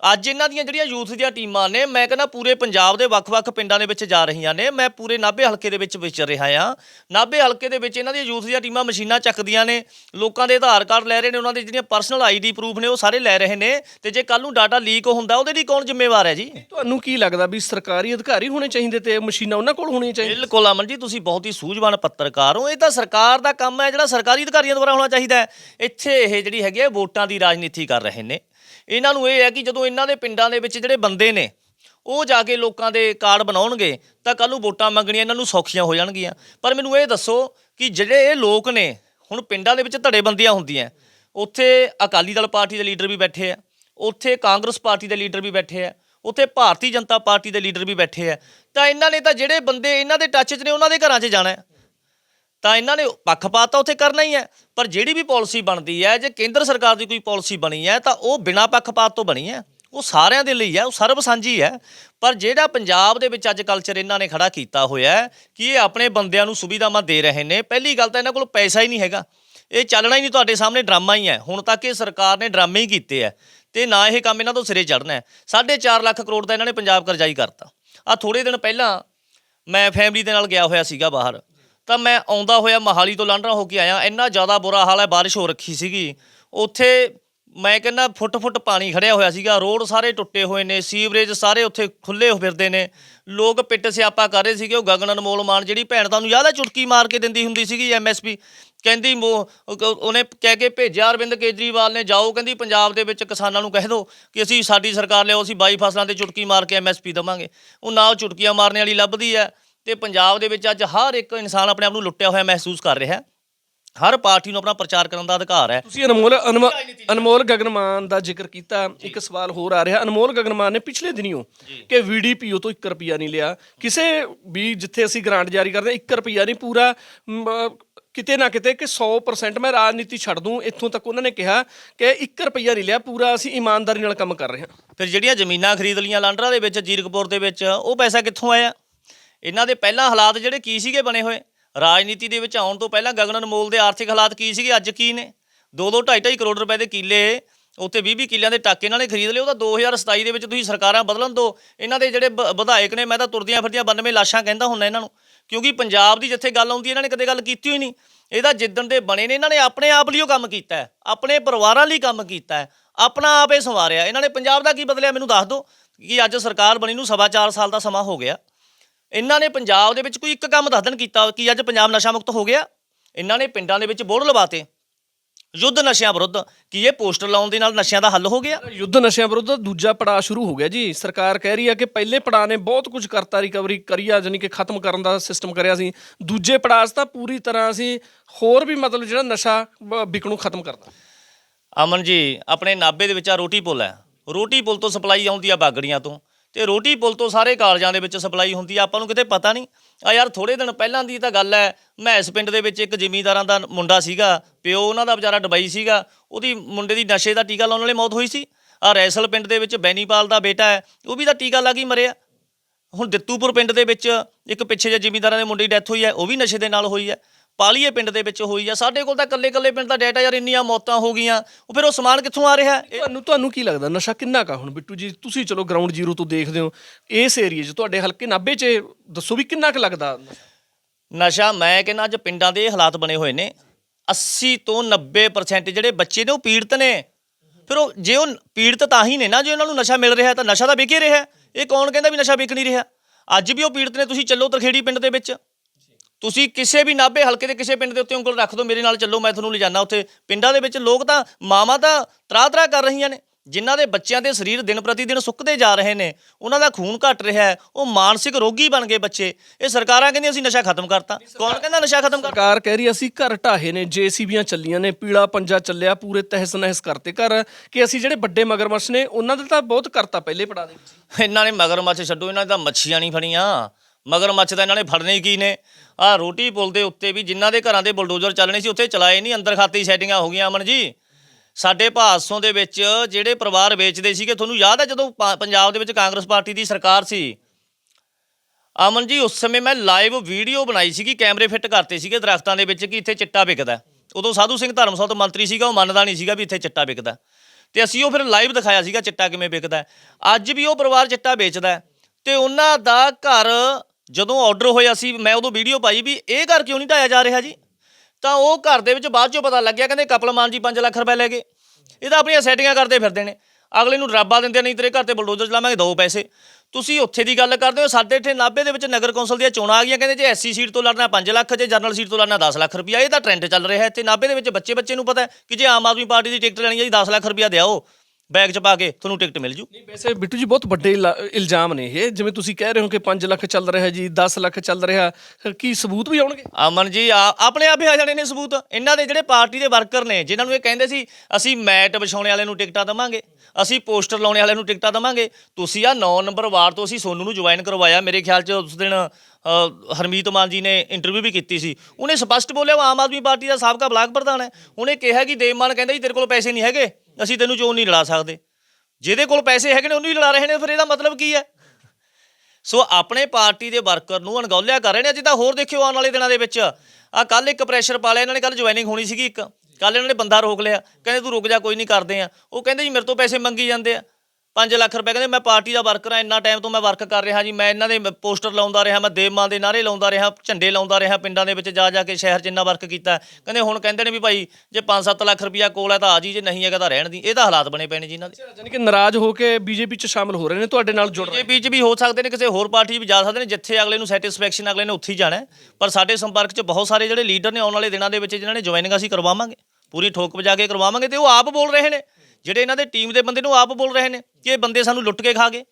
ਅੱਜ ਇਹਨਾਂ ਦੀਆਂ ਜਿਹੜੀਆਂ ਯੂਥ ਦੀਆਂ ਟੀਮਾਂ ਨੇ ਮੈਂ ਕਹਿੰਦਾ ਪੂਰੇ ਪੰਜਾਬ ਦੇ ਵੱਖ-ਵੱਖ ਪਿੰਡਾਂ ਦੇ ਵਿੱਚ ਜਾ ਰਹੀਆਂ ਨੇ। ਮੈਂ ਪੂਰੇ ਨਾਭੇ ਹਲਕੇ ਦੇ ਵਿੱਚ ਵਿਚਰ ਰਿਹਾ ਆ ਨਾਭੇ ਹਲਕੇ ਦੇ ਵਿੱਚ ਇਹਨਾਂ ਦੀਆਂ ਯੂਥ ਦੀਆਂ ਟੀਮਾਂ ਮਸ਼ੀਨਾਂ ਚੱਕਦੀਆਂ ਨੇ। ਲੋਕਾਂ ਦੇ ਆਧਾਰ ਕਾਰਡ ਲੈ ਰਹੇ ਨੇ ਉਹਨਾਂ ਦੇ ਜਿਹੜੀਆਂ ਪਰਸਨਲ ਆਈਡੀ ਪ੍ਰੂਫ ਨੇ ਉਹ ਸਾਰੇ ਲੈ ਰਹੇ ਨੇ। ਤੇ ਜੇ ਕੱਲ ਨੂੰ ਡਾਟਾ ਲੀਕ ਹੁੰਦਾ ਉਹਦੇ ਲਈ ਕੌਣ ਜ਼ਿੰਮੇਵਾਰ ਹੈ ਜੀ? ਤੁਹਾਨੂੰ ਕੀ ਲੱਗਦਾ ਵੀ ਸਰਕਾਰੀ ਅਧਿਕਾਰੀ ਹੋਣੇ ਚਾਹੀਦੇ ਤੇ ਮਸ਼ੀਨਾਂ ਉਹਨਾਂ ਕੋਲ ਹੋਣੀਆਂ ਚਾਹੀਦੀਆਂ? ਬਿਲਕੁਲ ਅਮਨ ਜੀ ਤੁਸੀਂ ਬਹੁਤ ਹੀ ਸੂਝਵਾਨ ਪੱਤਰਕਾਰ ਹੋ। ਇਹ ਤਾਂ ਸਰਕਾਰ ਦਾ ਕੰਮ ਹੈ ਜਿਹੜਾ ਸਰਕਾਰੀ ਅਧਿਕਾਰੀਆਂ ਦੁਆਰਾ ਹੋਣਾ ਚਾਹੀਦਾ ਹੈ। ਇੱਥੇ ਇਹ ਜਿਹੜੀ ਹੈਗੀ ਹੈ ਵੋਟਾਂ ਦੀ ਰਾਜਨੀਤੀ ਕਰ ਰਹੇ ਨੇ। ਇਹਨਾਂ ਨੂੰ ਇਹ ਹੈ ਕਿ ਜਦੋਂ ਇਹਨਾਂ ਦੇ ਪਿੰਡਾਂ ਦੇ ਵਿੱਚ ਜਿਹੜੇ ਬੰਦੇ ਨੇ, ਉਹ ਜਾ ਕੇ ਲੋਕਾਂ ਦੇ ਕਾਰਡ ਬਣਾਉਣਗੇ, ਤਾਂ ਕੱਲ ਨੂੰ ਵੋਟਾਂ ਮੰਗਣੀਆਂ ਇਹਨਾਂ ਨੂੰ ਸੌਖੀਆਂ ਹੋ ਜਾਣਗੀਆਂ। ਪਰ ਮੈਨੂੰ ਇਹ ਦੱਸੋ ਕਿ ਜਿਹੜੇ ਇਹ ਲੋਕ ਨੇ, ਹੁਣ ਪਿੰਡਾਂ ਦੇ ਵਿੱਚ ਧੜੇਬੰਦੀਆਂ ਹੁੰਦੀਆਂ ਉੱਥੇ ਅਕਾਲੀ ਦਲ ਪਾਰਟੀ ਦੇ ਲੀਡਰ ਵੀ ਬੈਠੇ ਆ ਉੱਥੇ ਕਾਂਗਰਸ ਪਾਰਟੀ ਦੇ ਲੀਡਰ ਵੀ ਬੈਠੇ ਆ ਉੱਥੇ ਭਾਰਤੀ ਜਨਤਾ ਪਾਰਟੀ ਦੇ ਲੀਡਰ ਵੀ ਬੈਠੇ ਆ ਤਾਂ ਇਹਨਾਂ ਨੇ ਤਾਂ ਜਿਹੜੇ ਬੰਦੇ ਇਹਨਾਂ ਦੇ ਟੱਚ 'ਚ ਨੇ, ਉਹਨਾਂ ਦੇ ਘਰਾਂ 'ਚ ਜਾਣਾ ਹੈ। ਤਾਂ ਇਹਨਾਂ ਨੇ ਪੱਖਪਾਤ ਤਾਂ ਉੱਥੇ ਕਰਨਾ ਹੀ ਹੈ। ਪਰ ਜਿਹੜੀ ਵੀ ਪਾਲਿਸੀ ਬਣਦੀ ਹੈ, ਜੇ ਕੇਂਦਰ ਸਰਕਾਰ ਦੀ ਕੋਈ ਪਾਲਿਸੀ ਬਣੀ ਹੈ, ਤਾਂ ਉਹ ਬਿਨਾਂ ਪੱਖਪਾਤ ਤੋਂ ਬਣੀ ਹੈ। ਉਹ ਸਾਰਿਆਂ ਦੇ ਲਈ ਹੈ, ਉਹ ਸਰਬ ਸਾਂਝੀ ਹੈ। ਪਰ ਜਿਹੜਾ ਪੰਜਾਬ ਦੇ ਵਿੱਚ ਅੱਜ ਕਲਚਰ ਇਹਨਾਂ ਨੇ ਖੜਾ ਕੀਤਾ ਹੋਇਆ ਹੈ, ਕਿ ਇਹ ਆਪਣੇ ਬੰਦਿਆਂ ਨੂੰ ਸੁਵਿਧਾਵਾਂ ਦੇ ਰਹੇ ਨੇ, ਪਹਿਲੀ ਗੱਲ ਤਾਂ ਇਹਨਾਂ ਕੋਲ ਪੈਸਾ ਹੀ ਨਹੀਂ ਹੈਗਾ। ਇਹ ਚੱਲਣਾ ਹੀ ਨਹੀਂ, ਤੁਹਾਡੇ ਸਾਹਮਣੇ ਡਰਾਮਾ ਹੀ ਹੈ। ਹੁਣ ਤੱਕ ਇਹ ਸਰਕਾਰ ਨੇ ਡਰਾਮੇ ਹੀ ਕੀਤੇ ਆ ਤੇ ਨਾ ਇਹ ਕੰਮ ਇਹਨਾਂ ਤੋਂ ਸਿਰੇ ਚੜਨਾ ਹੈ। 4.5 ਲੱਖ ਕਰੋੜ ਦਾ ਇਹਨਾਂ ਨੇ ਪੰਜਾਬ ਕਰਜ਼ਾਈ ਕਰਤਾ। ਆ ਥੋੜੇ ਦਿਨ ਪਹਿਲਾਂ ਮੈਂ ਫੈਮਿਲੀ ਦੇ ਨਾਲ ਗਿਆ ਹੋਇਆ ਸੀਗਾ ਬਾਹਰ। ਤਾਂ ਮੈਂ ਆਉਂਦਾ ਹੋਇਆ ਮਹਾਲੀ ਤੋਂ ਲਾਂਡਰਾ ਹੋ ਕੇ ਆਇਆ। ਇੰਨਾ ਜ਼ਿਆਦਾ ਬੁਰਾ ਹਾਲ ਹੈ, ਬਾਰਿਸ਼ ਹੋ ਰੱਖੀ ਸੀਗੀ। ਉੱਥੇ ਮੈਂ ਕਹਿੰਦਾ ਫੁੱਟ ਫੁੱਟ ਪਾਣੀ ਖੜਿਆ ਹੋਇਆ ਸੀਗਾ। ਰੋਡ ਸਾਰੇ ਟੁੱਟੇ ਹੋਏ ਨੇ, ਸੀਵਰੇਜ ਸਾਰੇ ਉੱਥੇ ਖੁੱਲੇ ਹੋ ਫਿਰਦੇ ਨੇ। ਲੋਕ ਪਿੱਟ ਸਿਆਪਾ ਕਰ ਰਹੇ ਸੀਗੇ। ਉਹ ਗਗਨ ਅਨਮੋਲ ਮਾਨ ਜਿਹੜੀ ਭੈਣ ਤੁਹਾਨੂੰ ਯਾਦ ਹੈ, ਚੁਟਕੀ ਮਾਰ ਕੇ ਦਿੰਦੀ ਹੁੰਦੀ ਸੀਗੀ ਐਮਐਸਪੀ ਕਹਿੰਦੀ ਮੋ- ਉਹਨੇ ਕਹਿ ਕੇ ਭੇਜਿਆ, ਅਰਵਿੰਦ ਕੇਜਰੀਵਾਲ ਨੇ, ਜਾਓ, ਕਹਿੰਦੀ ਪੰਜਾਬ ਦੇ ਵਿੱਚ ਕਿਸਾਨਾਂ ਨੂੰ ਕਹਿ ਦਿਓ ਕਿ ਅਸੀਂ, ਸਾਡੀ ਸਰਕਾਰ ਲਿਆਓ, ਅਸੀਂ 22 ਫਸਲਾਂ ਤੇ ਚੁਟਕੀ ਮਾਰ ਕੇ ਐਮਐਸਪੀ ਦਵਾਂਗੇ। ਉਹ ਨਾ ਉਹ ਚੁਟਕੀਆਂ ਮਾਰਨੇ ਵਾਲੀ ਲੱਭਦੀ ਹੈ। ਤੇ ਪੰਜਾਬ ਦੇ ਵਿੱਚ ਅੱਜ ਹਰ ਇੱਕ ਇਨਸਾਨ ਆਪਣੇ ਆਪ ਨੂੰ ਲੁੱਟਿਆ ਹੋਇਆ ਮਹਿਸੂਸ ਕਰ ਰਿਹਾ ਹੈ। ਹਰ ਪਾਰਟੀ ਨੂੰ ਆਪਣਾ ਪ੍ਰਚਾਰ ਕਰਨ ਦਾ ਅਧਿਕਾਰ ਹੈ। ਤੁਸੀਂ ਅਨਮੋਲ ਅਨਮ- ਅਨਮੋਲ ਗਗਨਮਾਨ ਦਾ ਜ਼ਿਕਰ ਕੀਤਾ। ਇੱਕ ਸਵਾਲ ਹੋਰ ਆ ਰਿਹਾ। ਅਨਮੋਲ ਗਗਨਮਾਨ ਨੇ ਪਿਛਲੇ ਦਿਨੀਓ ਕਿ ਵੀਡੀਪੀਓ ਤੋਂ 1 ਰੁਪਿਆ ਨਹੀਂ ਲਿਆ। ਕਿਸੇ ਵੀ ਜਿੱਥੇ ਅਸੀਂ ਗ੍ਰਾਂਟ ਜਾਰੀ ਕਰਦੇ 1 ਰੁਪਿਆ ਨਹੀਂ। ਪੂਰਾ ਮ, ਕਿਤੇ ਨਾ ਕਿਤੇ ਕਿ 100% ਮੈਂ ਰਾਜਨੀਤੀ ਛੱਡ ਦੂੰ। ਇੱਥੋਂ ਤੱਕ ਉਹਨਾਂ ਨੇ ਕਿਹਾ ਕਿ 1 ਰੁਪਿਆ ਨਹੀਂ ਲਿਆ। ਪੂਰਾ ਅਸੀਂ ਇਮਾਨਦਾਰੀ ਨਾਲ ਕੰਮ ਕਰ ਰਹੇ ਹਾਂ। ਫਿਰ ਜਿਹੜੀਆਂ ਜ਼ਮੀਨਾਂ ਖਰੀਦ ਲੀਆਂ ਲਾਂਡਰਾ ਦੇ ਵਿੱਚ ਜੀਰਕਪੁਰ ਦੇ ਵਿੱਚ ਉਹ ਪੈਸਾ ਕਿੱਥੋਂ ਆਇਆ? ਇਹਨਾਂ ਦੇ ਪਹਿਲਾਂ ਹਾਲਾਤ ਜਿਹੜੇ ਕੀ ਸੀਗੇ ਬਣੇ ਹੋਏ? ਰਾਜਨੀਤੀ ਦੇ ਵਿੱਚ ਆਉਣ ਤੋਂ ਪਹਿਲਾਂ ਗਗਨ ਅਨਮੋਲ ਦੇ ਆਰਥਿਕ ਹਾਲਾਤ ਕੀ ਸੀਗੇ? ਅੱਜ ਕੀ ਨੇ? 2-2 2.5 ਕਰੋੜ ਰੁਪਏ ਦੇ ਕਿੱਲੇ ਉੱਥੇ 20-20 ਕਿੱਲਿਆਂ ਦੇ ਟਾਕੇ ਇਹਨਾਂ ਨੇ ਖਰੀਦ ਲਏ। ਉਹ ਤਾਂ 2027 ਦੇ ਵਿੱਚ ਤੁਸੀਂ ਸਰਕਾਰਾਂ ਬਦਲਣ ਦੋ। ਇਹਨਾਂ ਦੇ ਜਿਹੜੇ ਬ- ਵਿਧਾਇਕ ਨੇ ਮੈਂ ਤਾਂ ਤੁਰਦੀਆਂ ਫਿਰਦੀਆਂ 92 ਲਾਸ਼ਾਂ ਕਹਿੰਦਾ ਹੁੰਦਾ ਇਹਨਾਂ ਨੂੰ। ਕਿਉਂਕਿ ਪੰਜਾਬ ਦੀ ਜਿੱਥੇ ਗੱਲ ਆਉਂਦੀ ਹੈ, ਇਹਨਾਂ ਨੇ ਕਦੇ ਗੱਲ ਕੀਤੀ ਹੋਈ ਨਹੀਂ। ਇਹਦਾ ਜਿੱਦਣ ਦੇ ਬਣੇ ਨੇ ਇਹਨਾਂ ਨੇ ਆਪਣੇ ਆਪ ਲਈ ਉਹ ਕੰਮ ਕੀਤਾ ਆਪਣੇ ਪਰਿਵਾਰਾਂ ਲਈ ਕੰਮ ਕੀਤਾ ਆਪਣਾ ਆਪ ਇਹ ਸੰਵਾਰਿਆ। ਇਹਨਾਂ ਨੇ ਪੰਜਾਬ ਦਾ ਕੀ ਬਦਲਿਆ? ਮੈਨੂੰ ਦੱਸ ਦਿਓ ਕਿ ਅੱਜ ਸਰਕਾਰ ਬਣੀ ਨੂੰ ਸਵਾ ਚਾਰ ਸਾਲ ਦਾ ਸਮਾਂ ਹੋ ਗਿਆ। ਇਹਨਾਂ ਨੇ ਪੰਜਾਬ ਦੇ ਵਿੱਚ ਕੋਈ ਇੱਕ ਕੰਮ ਦੱਸ ਦੇਣ ਕੀਤਾ ਕਿ ਅੱਜ ਪੰਜਾਬ ਨਸ਼ਾ ਮੁਕਤ ਹੋ ਗਿਆ। ਇਹਨਾਂ ਨੇ ਪਿੰਡਾਂ ਦੇ ਵਿੱਚ ਬੋਰਡ ਲਵਾਤੇ। ਯੁੱਧ ਨਸ਼ਿਆਂ ਵਿਰੁੱਧ ਕੀ ਇਹ ਪੋਸਟਰ ਲਾਉਣ ਦੇ ਨਾਲ ਨਸ਼ਿਆਂ ਦਾ ਹੱਲ ਹੋ ਗਿਆ। ਯੁੱਧ ਨਸ਼ਿਆਂ ਵਿਰੁੱਧ ਦੂਜਾ ਪੜਾਅ ਸ਼ੁਰੂ ਹੋ ਗਿਆ ਜੀ। ਸਰਕਾਰ ਕਹਿ ਰਹੀ ਹੈ ਕਿ ਪਹਿਲੇ ਪੜਾਅ ਨੇ ਬਹੁਤ ਕੁਝ ਕਰਤਾ ਰਿਕਵਰੀ ਕਰੀ ਆ ਜਾਨੀ ਕਿ ਖਤਮ ਕਰਨ ਦਾ ਸਿਸਟਮ ਕਰਿਆ ਸੀ। ਦੂਜੇ ਪੜਾਅ 'ਚ ਤਾਂ ਪੂਰੀ ਤਰ੍ਹਾਂ ਅਸੀਂ ਹੋਰ ਵੀ ਮਤਲਬ ਜਿਹੜਾ ਨਸ਼ਾ ਵਿਕਣੋਂ ਖਤਮ ਕਰਦਾ ਅਮਨ ਜੀ ਆਪਣੇ ਨਾਭੇ ਦੇ ਵਿੱਚ ਆ ਰੋਟੀ ਪੁਲ ਹੈ। ਰੋਟੀ ਪੁਲ ਤੋਂ ਸਪਲਾਈ ਆਉਂਦੀ ਆ ਬਾਗੜੀਆਂ ਤੋਂ। ਤੇ ਰੋਟੀ ਪੁਲ ਤੋਂ ਸਾਰੇ ਕਾਲਜਾਂ ਦੇ ਵਿੱਚ ਸਪਲਾਈ ਹੁੰਦੀ ਆ, ਆਪਾਂ ਨੂੰ ਕਿਤੇ ਪਤਾ ਨਹੀਂ। ਆ ਯਾਰ ਥੋੜੇ ਦਿਨ ਪਹਿਲਾਂ ਦੀ ਤਾਂ ਗੱਲ ਹੈ ਮੈਂ ਇਸ ਪਿੰਡ ਦੇ ਵਿੱਚ ਇੱਕ ਜ਼ਿਮੀਂਦਾਰਾਂ ਦਾ ਮੁੰਡਾ ਸੀਗਾ, ਪਿਓ ਉਹਨਾਂ ਦਾ ਵਿਚਾਰਾ ਡਬਈ ਸੀਗਾ, ਉਹਦੀ ਮੁੰਡੇ ਦੀ ਨਸ਼ੇ ਦਾ ਟੀਕਾ ਲਾਉਣ ਵਾਲੇ ਮੌਤ ਹੋਈ ਸੀ। ਆ ਰੈਸਲ ਪਿੰਡ ਦੇ ਵਿੱਚ ਬੈਨੀਪਾਲ ਦਾ ਬੇਟਾ ਹੈ ਉਹ ਵੀ ਤਾਂ ਟੀਕਾ ਲਾ ਕੇ ਹੀ ਮਰਿਆ। ਹੁਣ ਦਿੱਤੂਪੁਰ ਪਿੰਡ ਦੇ ਵਿੱਚ ਇੱਕ ਪਿੱਛੇ ਜਿਹੇ ਜ਼ਿਮੀਂਦਾਰਾਂ ਦੇ ਮੁੰਡੇ ਦੀ ਡੈਥ ਹੋਈ ਹੈ ਉਹ ਵੀ ਨਸ਼ੇ ਦੇ ਨਾਲ ਹੋਈ ਹੈ ਪਾਲੀਏ ਪਿੰਡ ਦੇ ਵਿੱਚ ਹੋਈ ਹੈ ਸਾਡੇ ਕੋਲ ਤਾਂ ਕੱਲੇ ਕੱਲੇ ਪਿੰਡ ਦਾ ਡਾਟਾ ਯਾਰ ਇੰਨੀਆਂ ਮੌਤਾਂ ਹੋ ਗਈਆਂ। ਉਹ ਫਿਰ ਉਹ ਸਮਾਨ ਕਿੱਥੋਂ ਆ ਰਿਹਾ? ਇਹ ਤੁਹਾਨੂੰ ਤੁਹਾਨੂੰ ਕੀ ਲੱਗਦਾ? ਨਸ਼ਾ ਕਿੰਨਾ ਕਾ ਹੁਣ ਬਿੱਟੂ ਜੀ? ਤੁਸੀਂ ਚਲੋ ਗਰਾਊਂਡ ਜ਼ੀਰੋ ਤੋਂ ਦੇਖਦੇ ਹੋ। ਇਸ ਏਰੀਏ 'ਚ ਤੁਹਾਡੇ ਹਲਕੇ ਨਾਭੇ 'ਚ ਦੱਸੋ ਵੀ ਕਿੰਨਾ ਕੁ ਲੱਗਦਾ ਨਸ਼ਾ? ਮੈਂ ਕਹਿੰਦਾ ਅੱਜ ਪਿੰਡਾਂ ਦੇ ਇਹ ਹਾਲਾਤ ਬਣੇ ਹੋਏ ਨੇ। 80 ਤੋਂ 90% ਜਿਹੜੇ ਬੱਚੇ ਨੇ ਉਹ ਪੀੜਤ ਨੇ। ਫਿਰ ਉਹ ਜੇ ਉਹ ਪੀੜਤ ਤਾਂ ਹੀ ਨੇ ਨਾ ਜੇ ਉਹਨਾਂ ਨੂੰ ਨਸ਼ਾ ਮਿਲ ਰਿਹਾ ਤਾਂ ਨਸ਼ਾ ਤਾਂ ਵਿਕ ਹੀ ਰਿਹਾ। ਇਹ ਕੌਣ ਕਹਿੰਦਾ ਵੀ ਨਸ਼ਾ ਵਿਕ ਨਹੀਂ ਰਿਹਾ? ਅੱਜ ਵੀ ਉਹ ਪੀੜਤ ਨੇ। ਤੁਸੀਂ ਚੱਲੋ ਤਰਖੇੜੀ ਪਿੰਡ ਦੇ ਵਿੱਚ। ਤੁਸੀਂ ਕਿਸੇ ਵੀ ਨਾਭੇ ਹਲਕੇ ਦੇ ਕਿਸੇ ਪਿੰਡ ਦੇ ਉੱਤੇ ਉਂਗਲ ਰੱਖ ਦਿਓ ਮੇਰੇ ਨਾਲ ਚੱਲੋ ਮੈਂ ਤੁਹਾਨੂੰ ਲਿਜਾਣਾ ਉੱਥੇ। ਪਿੰਡਾਂ ਦੇ ਵਿੱਚ ਲੋਕ ਤਾਂ ਮਾਵਾਂ ਤਾਂ ਤਰਾਹ ਕਰ ਰਹੀਆਂ ਨੇ ਜਿਨ੍ਹਾਂ ਦੇ ਬੱਚਿਆਂ ਦੇ ਸਰੀਰ ਦਿਨ ਪ੍ਰਤੀ ਦਿਨ ਸੁੱਕਦੇ ਜਾ ਰਹੇ ਨੇ ਉਹਨਾਂ ਦਾ ਖੂਨ ਘਟ ਰਿਹਾ ਹੈ ਉਹ ਮਾਨਸਿਕ ਰੋਗੀ ਬਣ ਗਏ ਬੱਚੇ। ਇਹ ਸਰਕਾਰਾਂ ਕਹਿੰਦੀਆਂ ਅਸੀਂ ਨਸ਼ਾ ਖਤਮ ਕਰਤਾ। ਕੌਣ ਕਹਿੰਦਾ ਨਸ਼ਾ ਖਤਮ ਕਰ ਸਰਕਾਰ ਕਹਿ ਰਹੀ ਅਸੀਂ ਘਰ ਢਾਹੇ ਨੇ ਜੇਸੀਬੀਆਂ ਚੱਲੀਆਂ ਨੇ ਪੀਲਾ ਪੰਜਾ ਚੱਲਿਆ ਪੂਰੇ ਤਹਿਸ ਨਹਿਸ ਕਰਤੇ ਘਰ ਕਿ ਅਸੀਂ ਜਿਹੜੇ ਵੱਡੇ ਮਗਰਮੱਛ ਨੇ ਉਹਨਾਂ ਦਾ ਤਾਂ ਬਹੁਤ ਕਰਤਾ ਪਹਿਲੇ ਪੜਾ ਦੇ ਵਿੱਚ। ਇਹਨਾਂ ਨੇ ਮਗਰਮੱਛ ਛੱਡੋ ਇਹਨਾਂ ਤਾਂ ਮੱਛੀਆਂ ਨਹੀਂ ਫੜੀਆਂ। ਮਗਰ ਮੱਛ ਤਾਂ ਇਹਨਾਂ ਨੇ ਫੜਨੇ ਹੀ ਕੀ ਨੇ? ਆ ਰੋਟੀ ਪੁਲ ਦੇ ਉੱਤੇ ਵੀ ਜਿਨ੍ਹਾਂ ਦੇ ਘਰਾਂ ਦੇ ਬੁਲਡੋਜ਼ਰ ਚੱਲਣੇ ਸੀ, ਉੱਥੇ ਚਲਾਏ ਨਹੀਂ, ਅੰਦਰ ਖਾਤੀ ਸੈਟਿੰਗਾਂ ਹੋ ਗਈਆਂ ਅਮਨ ਜੀ। ਸਾਡੇ ਭਾਸੋਂ ਦੇ ਵਿੱਚ ਜਿਹੜੇ ਪਰਿਵਾਰ ਵੇਚਦੇ ਸੀਗੇ, ਤੁਹਾਨੂੰ ਯਾਦ ਹੈ ਜਦੋਂ ਪਾ- ਪੰਜਾਬ ਦੇ ਵਿੱਚ ਕਾਂਗਰਸ ਪਾਰਟੀ ਦੀ ਸਰਕਾਰ ਸੀ? ਅਮਨ ਜੀ, ਉਸ ਸਮੇਂ ਮੈਂ ਲਾਈਵ ਵੀਡੀਓ ਬਣਾਈ ਸੀਗੀ, ਕੈਮਰੇ ਫਿੱਟ ਕਰਤੇ ਸੀਗੇ ਦਰਖਤਾਂ ਦੇ ਵਿੱਚ ਕਿ ਇੱਥੇ ਚਿੱਟਾ ਵਿਕਦਾ ਉਦੋਂ ਸਾਧੂ ਸਿੰਘ ਧਰਮਸੋਤ ਮੰਤਰੀ ਸੀਗਾ, ਉਹ ਮੰਨਦਾ ਨਹੀਂ ਸੀਗਾ ਵੀ ਇੱਥੇ ਚਿੱਟਾ ਵਿਕਦਾ ਹੈ। ਤੇ ਅਸੀਂ ਉਹ ਫਿਰ ਲਾਈਵ ਦਿਖਾਇਆ ਸੀਗਾ ਚਿੱਟਾ ਕਿਵੇਂ ਵਿਕਦਾ ਅੱਜ ਵੀ ਉਹ ਪਰਿਵਾਰ ਚਿੱਟਾ ਵੇਚਦਾ ਹੈ। ਤੇ ਉਹਨਾਂ ਦਾ ਘਰ ਜਦੋਂ ਆਰਡਰ ਹੋਇਆ ਸੀ, ਮੈਂ ਉਦੋਂ ਵੀਡੀਓ ਪਾਈ ਵੀ ਇਹ ਘਰ ਕਿਉਂ ਨਹੀਂ ਢਾਇਆ ਜਾ ਰਿਹਾ ਜੀ? ਤਾਂ ਉਹ ਘਰ ਦੇ ਵਿੱਚ ਬਾਅਦ ਚੋਂ ਪਤਾ ਲੱਗਿਆ, ਕਹਿੰਦੇ ਕਪਲਮਾਨ ਜੀ 5 ਲੱਖ ਰੁਪਏ ਲੈ ਗਏ। ਇਹ ਤਾਂ ਆਪਣੀਆਂ ਸੈਟਿੰਗਾਂ ਕਰਦੇ ਫਿਰਦੇ ਨੇ। ਅਗਲੇ ਨੂੰ ਰੱਬਾ ਦਿੰਦੇ ਨਹੀਂ ਤੇਰੇ ਘਰ ਤੇ ਬਲਡੋਜ਼ਰ ਚਲਾਵਾਂਗੇ, ਦੋ ਪੈਸੇ। ਤੁਸੀਂ ਉੱਥੇ ਦੀ ਗੱਲ ਕਰਦੇ ਹੋ, ਸਾਡੇ ਇੱਥੇ ਨਾਭੇ ਦੇ ਵਿੱਚ ਨਗਰ ਕੌਂਸਲ ਦੀਆਂ ਚੋਣਾਂ ਆ ਗਈਆਂ, ਕਹਿੰਦੇ ਜੇ ਐਸਸੀ ਸੀਟ ਤੋਂ ਲੜਨਾ 5 ਲੱਖ, ਜੇ ਜਨਰਲ ਸੀਟ ਤੋਂ ਲੜਨਾ 10 ਲੱਖ ਰੁਪਇਆ ਇਹ ਤਾਂ ਟ੍ਰੈਂਡ ਚੱਲ ਰਿਹਾ ਇੱਥੇ। ਨਾਭੇ ਦੇ ਵਿੱਚ ਬੱਚੇ ਬੱਚੇ ਨੂੰ ਪਤਾ ਕਿ ਜੇ ਆਮ ਆਦਮੀ ਪਾਰਟੀ ਦੀ ਟਿਕਟ ਲੈਣੀ ਹੈ ਜੀ 10 ਲੱਖ ਰੁਪਇਆ ਦਿਓ ਬੈਗ 'ਚ ਪਾ ਕੇ ਤੁਹਾਨੂੰ ਟਿਕਟ ਮਿਲ ਜੂ। ਨਹੀਂ ਵੈਸੇ ਬਿੱਟੂ ਜੀ ਬਹੁਤ ਵੱਡੇ ਇਲਾ- ਇਲਜ਼ਾਮ ਨੇ ਇਹ। ਜਿਵੇਂ ਤੁਸੀਂ ਕਹਿ ਰਹੇ ਹੋ ਕਿ 5 ਲੱਖ ਚੱਲ ਰਿਹਾ ਜੀ 10 ਲੱਖ ਚੱਲ ਰਿਹਾ ਕੀ ਸਬੂਤ ਵੀ ਆਉਣਗੇ? ਅਮਨ ਜੀ ਆ- ਆਪਣੇ ਆਪ ਹੀ ਆ ਜਾਣੇ ਨੇ ਸਬੂਤ। ਇਹਨਾਂ ਦੇ ਜਿਹੜੇ ਪਾਰਟੀ ਦੇ ਵਰਕਰ ਨੇ ਜਿਨ੍ਹਾਂ ਨੂੰ ਇਹ ਕਹਿੰਦੇ ਸੀ ਅਸੀਂ ਮੈਟ ਵਿਛਾਉਣੇ ਵਾਲੇ ਨੂੰ ਟਿਕਟਾਂ ਦਵਾਂਗੇ ਅਸੀਂ ਪੋਸਟਰ ਲਾਉਣੇ ਵਾਲੇ ਨੂੰ ਟਿਕਟਾਂ ਦਵਾਂਗੇ। ਤੁਸੀਂ ਆ 9 ਨੰਬਰ ਵਾਰਡ ਤੋਂ ਅਸੀਂ ਸੋਨੂ ਨੂੰ ਜੁਆਇਨ ਕਰਵਾਇਆ। ਮੇਰੇ ਖਿਆਲ 'ਚ ਉਸ ਦਿਨ ਅ, ਹਰਮੀਤ ਮਾਨ ਜੀ ਨੇ ਇੰਟਰਵਿਊ ਵੀ ਕੀਤੀ ਸੀ। ਉਹਨੇ ਸਪਸ਼ਟ ਬੋਲਿਆ ਉਹ ਆਮ ਆਦਮੀ ਪਾਰਟੀ ਦਾ ਸਾਬਕਾ ਬਲਾਕ ਪ੍ਰਧਾਨ ਹੈ। ਉਹਨੇ ਕਿਹਾ ਕਿ ਦੇਵ ਮਾਨ ਕਹਿੰਦਾ ਜੀ ਤੇਰੇ ਕੋਲ ਪੈਸੇ ਨਹੀਂ ਹੈਗੇ। ਅਸੀਂ ਤੈਨੂੰ ਚੋਣ ਨਹੀਂ ਲੜਾ ਸਕਦੇ। ਜਿਹਦੇ ਕੋਲ ਪੈਸੇ ਹੈਗੇ ਨੇ, ਉਹਨੂੰ ਹੀ ਲੜਾ ਰਹੇ ਨੇ, ਫਿਰ ਇਹਦਾ ਮਤਲਬ ਕੀ ਹੈ? ਸੋ ਆਪਣੇ ਪਾਰਟੀ ਦੇ ਵਰਕਰ ਨੂੰ ਅਣਗੌਲਿਆ ਕਰ ਰਹੇ ਨੇ। ਜਿੱਦਾਂ ਹੋਰ ਦੇਖਿਓ ਆਉਣ ਵਾਲੇ ਦਿਨਾਂ ਦੇ ਵਿੱਚ। ਆ ਕੱਲ ਇੱਕ ਪ੍ਰੈਸ਼ਰ ਪਾ ਲਿਆ, ਇਹਨਾਂ ਨੇ ਕੱਲ ਜੁਆਇਨਿੰਗ ਹੋਣੀ ਸੀਗੀ ਇੱਕ। ਕੱਲ ਇਹਨਾਂ ਨੇ ਬੰਦਾ ਰੋਕ ਲਿਆ। ਕਹਿੰਦੇ ਤੂੰ ਰੁਕ ਜਾ, ਕੋਈ ਨਹੀਂ ਕਰਦੇ ਆ। ਉਹ ਕਹਿੰਦੇ ਜੀ ਮੇਰੇ ਤੋਂ ਪੈਸੇ ਮੰਗੀ ਜਾਂਦੇ ਆ। 5 ਲੱਖ ਰੁਪਏ ਕਹਿੰਦੇ ਮੈਂ ਪਾਰਟੀ ਦਾ ਵਰਕਰ ਆ ਇੰਨਾ ਟਾਈਮ ਤੋਂ ਮੈਂ ਵਰਕ ਕਰ ਰਿਹਾ ਜੀ ਮੈਂ ਇਹਨਾਂ ਦੇ ਪੋਸਟਰ ਲਾਉਂਦਾ ਰਿਹਾ ਮੈਂ ਦੇਵ ਮਾਂ ਦੇ ਨਾਰੇ ਲਾਉਂਦਾ ਰਿਹਾ ਝੰਡੇ ਲਾਉਂਦਾ ਰਿਹਾ ਪਿੰਡਾਂ ਦੇ ਵਿੱਚ ਜਾ ਜਾ ਕੇ ਸ਼ਹਿਰ 'ਚ ਇੰਨਾ ਵਰਕ ਕੀਤਾ। ਕਹਿੰਦੇ ਹੁਣ ਕਹਿੰਦੇ ਨੇ ਵੀ ਭਾਈ ਜੇ 5-7 ਲੱਖ ਰੁਪਇਆ ਕੋਲ ਹੈ ਤਾਂ ਆ ਜੀ ਜੇ ਨਹੀਂ ਹੈਗਾ ਤਾਂ ਰਹਿਣ ਦੀ। ਇਹ ਤਾਂ ਹਾਲਾਤ ਬਣੇ ਪਏ ਨੇ ਜੀ ਇਹਨਾਂ ਦੇ। ਯਾਨੀ ਕਿ ਨਾਰਾਜ਼ ਹੋ ਕੇ ਬੀਜੇਪੀ ਚ ਸ਼ਾਮਲ ਹੋ ਰਹੇ ਨੇ ਤੁਹਾਡੇ ਨਾਲ ਜੁੜ ਰਹੇ ਬੀਜੇਪੀ 'ਚ ਵੀ ਹੋ ਸਕਦੇ ਨੇ ਕਿਸੇ ਹੋਰ ਪਾਰਟੀ 'ਚ ਵੀ ਜਾ ਸਕਦੇ ਨੇ ਜਿੱਥੇ ਅਗਲੇ ਨੂੰ ਸੈਟੀਸਫੈਕਸ਼ਨ ਅਗਲੇ ਨੇ ਉੱਥੇ ਹੀ ਜਾਣਾ। ਪਰ ਸਾਡੇ ਸੰਪਰਕ 'ਚ ਬਹੁਤ ਸਾਰੇ ਜਿਹੜੇ ਲੀਡਰ ਨੇ ਆਉਣ ਵਾਲੇ ਦਿਨਾਂ ਦੇ ਵਿੱਚ ਜਿਨ੍ਹਾਂ ਨੇ ਜੁਆਇਨਿੰਗ ਅਸੀਂ ਕਰਵਾਵਾਂਗੇ। ਪੂਰੀ ਠੋਕ ਵਜਾ ਕੇ ਕਰਵਾਵਾਂਗੇ ਤੇ ਉਹ ਆਪ ਬੋਲ ਰਹੇ ਨੇ। ਜਿਹੜੇ ਇਹਨਾਂ ਦੇ ਟੀਮ ਦੇ ਬੰਦੇ ਨੂੰ ਆਪ ਬੋਲ ਰਹੇ ਨੇ ਕਿ ਇਹ ਬੰਦੇ ਸਾਨੂੰ ਲੁੱਟ ਕੇ ਖਾ ਗਏ।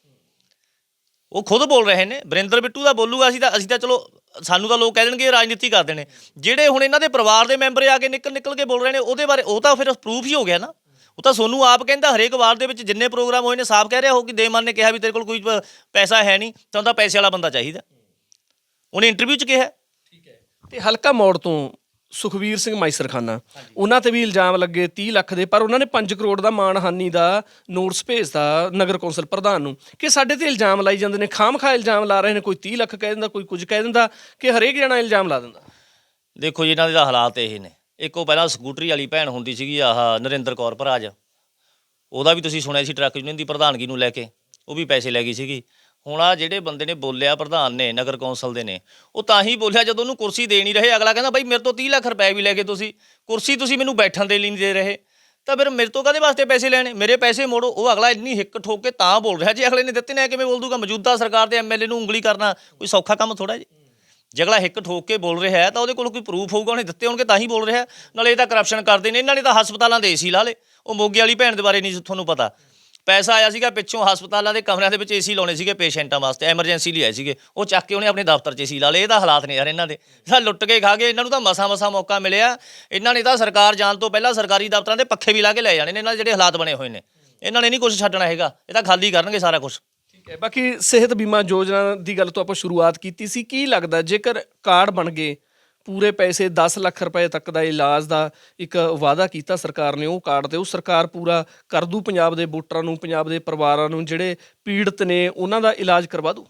ਉਹ ਖੁਦ ਬੋਲ ਰਹੇ ਨੇ ਵਰਿੰਦਰ ਬਿੱਟੂ ਦਾ ਬੋਲੂਗਾ, ਅਸੀਂ ਤਾਂ ਅਸੀਂ ਤਾਂ ਚਲੋ, ਸਾਨੂੰ ਤਾਂ ਲੋਕ ਕਹਿ ਦੇਣਗੇ ਰਾਜਨੀਤੀ ਕਰਦੇ ਨੇ ਜਿਹੜੇ ਹੁਣ ਇਹਨਾਂ ਦੇ ਪਰਿਵਾਰ ਦੇ ਮੈਂਬਰ ਆ ਕੇ ਨਿਕਲ ਨਿਕਲ ਕੇ ਬੋਲ ਰਹੇ ਨੇ, ਉਹਦੇ ਬਾਰੇ ਉਹ ਤਾਂ ਫਿਰ ਪ੍ਰੂਫ ਹੀ ਹੋ ਗਿਆ ਨਾ। ਉਹ ਤਾਂ ਸੋਨੂੰ ਆਪ ਕਹਿੰਦਾ, ਹਰੇਕ ਵਾਰ ਦੇ ਵਿੱਚ ਜਿੰਨੇ ਪ੍ਰੋਗਰਾਮ ਹੋਏ ਨੇ, ਸਾਫ਼ ਕਹਿ ਰਿਹਾ ਹੋ ਕਿ ਦੇਮਨ ਨੇ ਕਿਹਾ ਵੀ ਤੇਰੇ ਕੋਲ ਕੋਈ ਪ- ਪੈਸਾ ਹੈ ਨਹੀਂ, ਤਾਂ ਉਹਦਾ ਪੈਸੇ ਵਾਲਾ ਬੰਦਾ ਚਾਹੀਦਾ। ਉਹਨੇ ਇੰਟਰਵਿਊ 'ਚ ਕਿਹਾ। ਠੀਕ ਹੈ। ਤੇ ਹਲਕਾ ਮੋੜ ਤੋਂ ਸੁਖਵੀਰ ਸਿੰਘ ਮਾਈਸਰਖਾਨਾ। ਉਹਨਾਂ ਤੇ ਵੀ ਇਲਜ਼ਾਮ ਲੱਗੇ 30 ਲੱਖ ਦੇ, ਪਰ ਉਹਨਾਂ ਨੇ 5 ਕਰੋੜ ਦਾ ਮਾਨਹਾਨੀ ਦਾ ਨੋਟਿਸ ਭੇਜਤਾ ਨਗਰ ਕੌਂਸਲ ਪ੍ਰਧਾਨ ਨੂੰ ਕਿ ਸਾਡੇ ਤੇ ਇਲਜ਼ਾਮ ਲਾਈ ਜਾਂਦੇ ਨੇ। ਖਾਮਖਾ ਇਲਜ਼ਾਮ ਲਾ ਰਹੇ ਨੇ, ਕੋਈ 30 ਲੱਖ ਕਹਿ ਦਿੰਦਾ, ਕੋਈ ਕੁਝ ਕਹਿ ਦਿੰਦਾ, ਕਿ ਹਰੇਕ ਜਣਾ ਇਲਜ਼ਾਮ ਲਾ ਦਿੰਦਾ। ਦੇਖੋ ਜੀ, ਇਹਨਾਂ ਦੇ ਹਾਲਾਤ ਇਹ ਨੇ। ਇੱਕ ਉਹ ਪਹਿਲਾਂ ਸਕੂਟਰੀ ਵਾਲੀ ਭੈਣ ਹੁੰਦੀ ਸੀਗੀ, ਆਹ ਨਰਿੰਦਰ ਕੌਰ ਭਰਾਜ। ਉਹਦਾ ਵੀ ਤੁਸੀਂ ਸੁਣਿਆ ਸੀ ਟਰੱਕ ਯੂਨੀਅਨ ਦੀ ਪ੍ਰਧਾਨਗੀ ਨੂੰ ਲੈ ਕੇ। ਉਹ ਵੀ ਪੈਸੇ ਲੈ ਗਈ ਸੀਗੀ। ਹੁਣ ਆ ਜਿਹੜੇ ਬੰਦੇ ਨੇ ਬੋਲਿਆ, ਪ੍ਰਧਾਨ ਨੇ, ਨਗਰ ਕੌਂਸਲ ਦੇ ਨੇ, ਉਹ ਤਾਂ ਹੀ ਬੋਲਿਆ ਜਦੋਂ ਉਹਨੂੰ ਕੁਰਸੀ ਦੇ ਨਹੀਂ ਰਹੇ। ਅਗਲਾ ਕਹਿੰਦਾ, ਬਾਈ, ਮੇਰੇ ਤੋਂ 30 ਲੱਖ ਰੁਪਏ ਵੀ ਲੈ ਕੇ ਤੁਸੀਂ, ਕੁਰਸੀ ਤੁਸੀਂ ਮੈਨੂੰ ਬੈਠਣ ਦੇ ਲਈ ਨਹੀਂ ਦੇ ਰਹੇ। ਤਾਂ ਫਿਰ ਮੇਰੇ ਤੋਂ ਕਾਹਦੇ ਵਾਸਤੇ ਪੈਸੇ ਲੈਣੇ? ਮੇਰੇ ਪੈਸੇ ਮੋੜੋ। ਉਹ ਅਗਲਾ ਇੰਨੀ ਹਿੱਕ ਠੋਕ ਕੇ ਤਾਂ ਬੋਲ ਰਿਹਾ। ਜੇ ਅਗਲੇ ਨੇ ਦਿੱਤੇ ਨੇ ਕਿਵੇਂ ਬੋਲ ਦੂਗਾ ਮੌਜੂਦਾ ਸਰਕਾਰ ਦੇ ਐਮਐਲਏ ਨੂੰ ਉਂਗਲੀ ਕਰਨਾ ਕੋਈ ਸੌਖਾ ਕੰਮ ਥੋੜਾ ਜੀ। ਜੇ ਅਗਲਾ ਹਿੱਕ ਠੋਕ ਕੇ ਬੋਲ ਰਿਹਾ ਹੈ, ਤਾਂ ਉਹਦੇ ਕੋਲ ਕੋਈ ਪ੍ਰੂਫ ਹੋਊਗਾ, ਉਹਨੇ ਦਿੱਤੇ ਹੋਣਗੇ, ਤਾਂ ਹੀ ਬੋਲ ਰਿਹਾ। ਨਾਲੇ ਇਹ ਤਾਂ ਕਰਪਸ਼ਨ ਕਰਦੇ ਨੇ, ਇਹਨਾਂ ਨੇ ਤਾਂ ਹਸਪਤਾਲਾਂ ਦੇ ਏਸੀ ਲਾ ਲੇ ਉਹ ਮੋਗੇ ਵਾਲੀ ਭੈਣ ਦੇ ਬਾਰੇ ਨਹੀਂ ਤੁਹਾਨੂੰ ਪਤਾ। ਪੈਸਾ ਆਇਆ ਸੀਗਾ ਪਿੱਛੋਂ ਹਸਪਤਾਲਾਂ ਦੇ ਕਮਰਿਆਂ ਦੇ ਵਿੱਚ ਏਸੀ ਲਾਉਣੇ ਸੀਗੇ ਪੇਸ਼ੈਂਟਾਂ ਵਾਸਤੇ ਐਮਰਜੈਂਸੀ ਲਈ ਆਏ ਸੀਗੇ। ਉਹ ਚੱਕ ਕੇ ਉਹਨੇ ਆਪਣੇ ਦਫ਼ਤਰ 'ਚ ਏਸੀ ਲਾ ਲਏ ਇਹ ਤਾਂ ਹਾਲਾਤ ਨੇ ਯਾਰ ਇਹਨਾਂ ਦੇ। ਇਹ ਤਾਂ ਲੁੱਟ ਕੇ ਖਾ ਗਏ, ਇਹਨਾਂ ਨੂੰ ਤਾਂ ਮਸਾ ਮਸਾ ਮੌਕਾ ਮਿਲਿਆ। ਇਹਨਾਂ ਨੇ ਤਾਂ ਸਰਕਾਰ ਜਾਣ ਤੋਂ ਪਹਿਲਾਂ ਸਰਕਾਰੀ ਦਫ਼ਤਰਾਂ ਦੇ ਪੱਖੇ ਵੀ ਲਾ ਕੇ ਲੈ ਜਾਣੇ ਨੇ, ਇਹਨਾਂ ਦੇ ਜਿਹੜੇ ਹਾਲਾਤ ਬਣੇ ਹੋਏ ਨੇ। ਇਹਨਾਂ ਨੇ ਨਹੀਂ ਕੁਝ ਛੱਡਣਾ ਹੈਗਾ, ਇਹ ਤਾਂ ਖਾਲੀ ਕਰਨਗੇ ਸਾਰਾ ਕੁਝ ਠੀਕ ਹੈ, ਬਾਕੀ ਸਿਹਤ ਬੀਮਾ ਯੋਜਨਾ ਦੀ ਗੱਲ ਤੋਂ ਆਪਾਂ ਸ਼ੁਰੂਆਤ ਕੀਤੀ ਸੀ। ਕੀ ਲੱਗਦਾ, ਜੇਕਰ ਕਾਰਡ ਬਣ ਗਏ ਪੂਰੇ ਪੈਸੇ 10 ਲੱਖ ਰੁਪਏ ਤੱਕ ਦਾ ਇਲਾਜ ਦਾ ਇੱਕ ਵਾਅਦਾ ਕੀਤਾ ਸਰਕਾਰ ਨੇ, ਉਹ ਕਾਰਡ ਤੇ, ਉਹ ਸਰਕਾਰ ਪੂਰਾ ਕਰ ਦੂ ਪੰਜਾਬ ਦੇ ਵੋਟਰਾਂ ਨੂੰ, ਪੰਜਾਬ ਦੇ ਪਰਿਵਾਰਾਂ ਨੂੰ, ਜਿਹੜੇ ਪੀੜਤ ਨੇ, ਉਹਨਾਂ ਦਾ ਇਲਾਜ ਕਰਵਾ ਦੂ।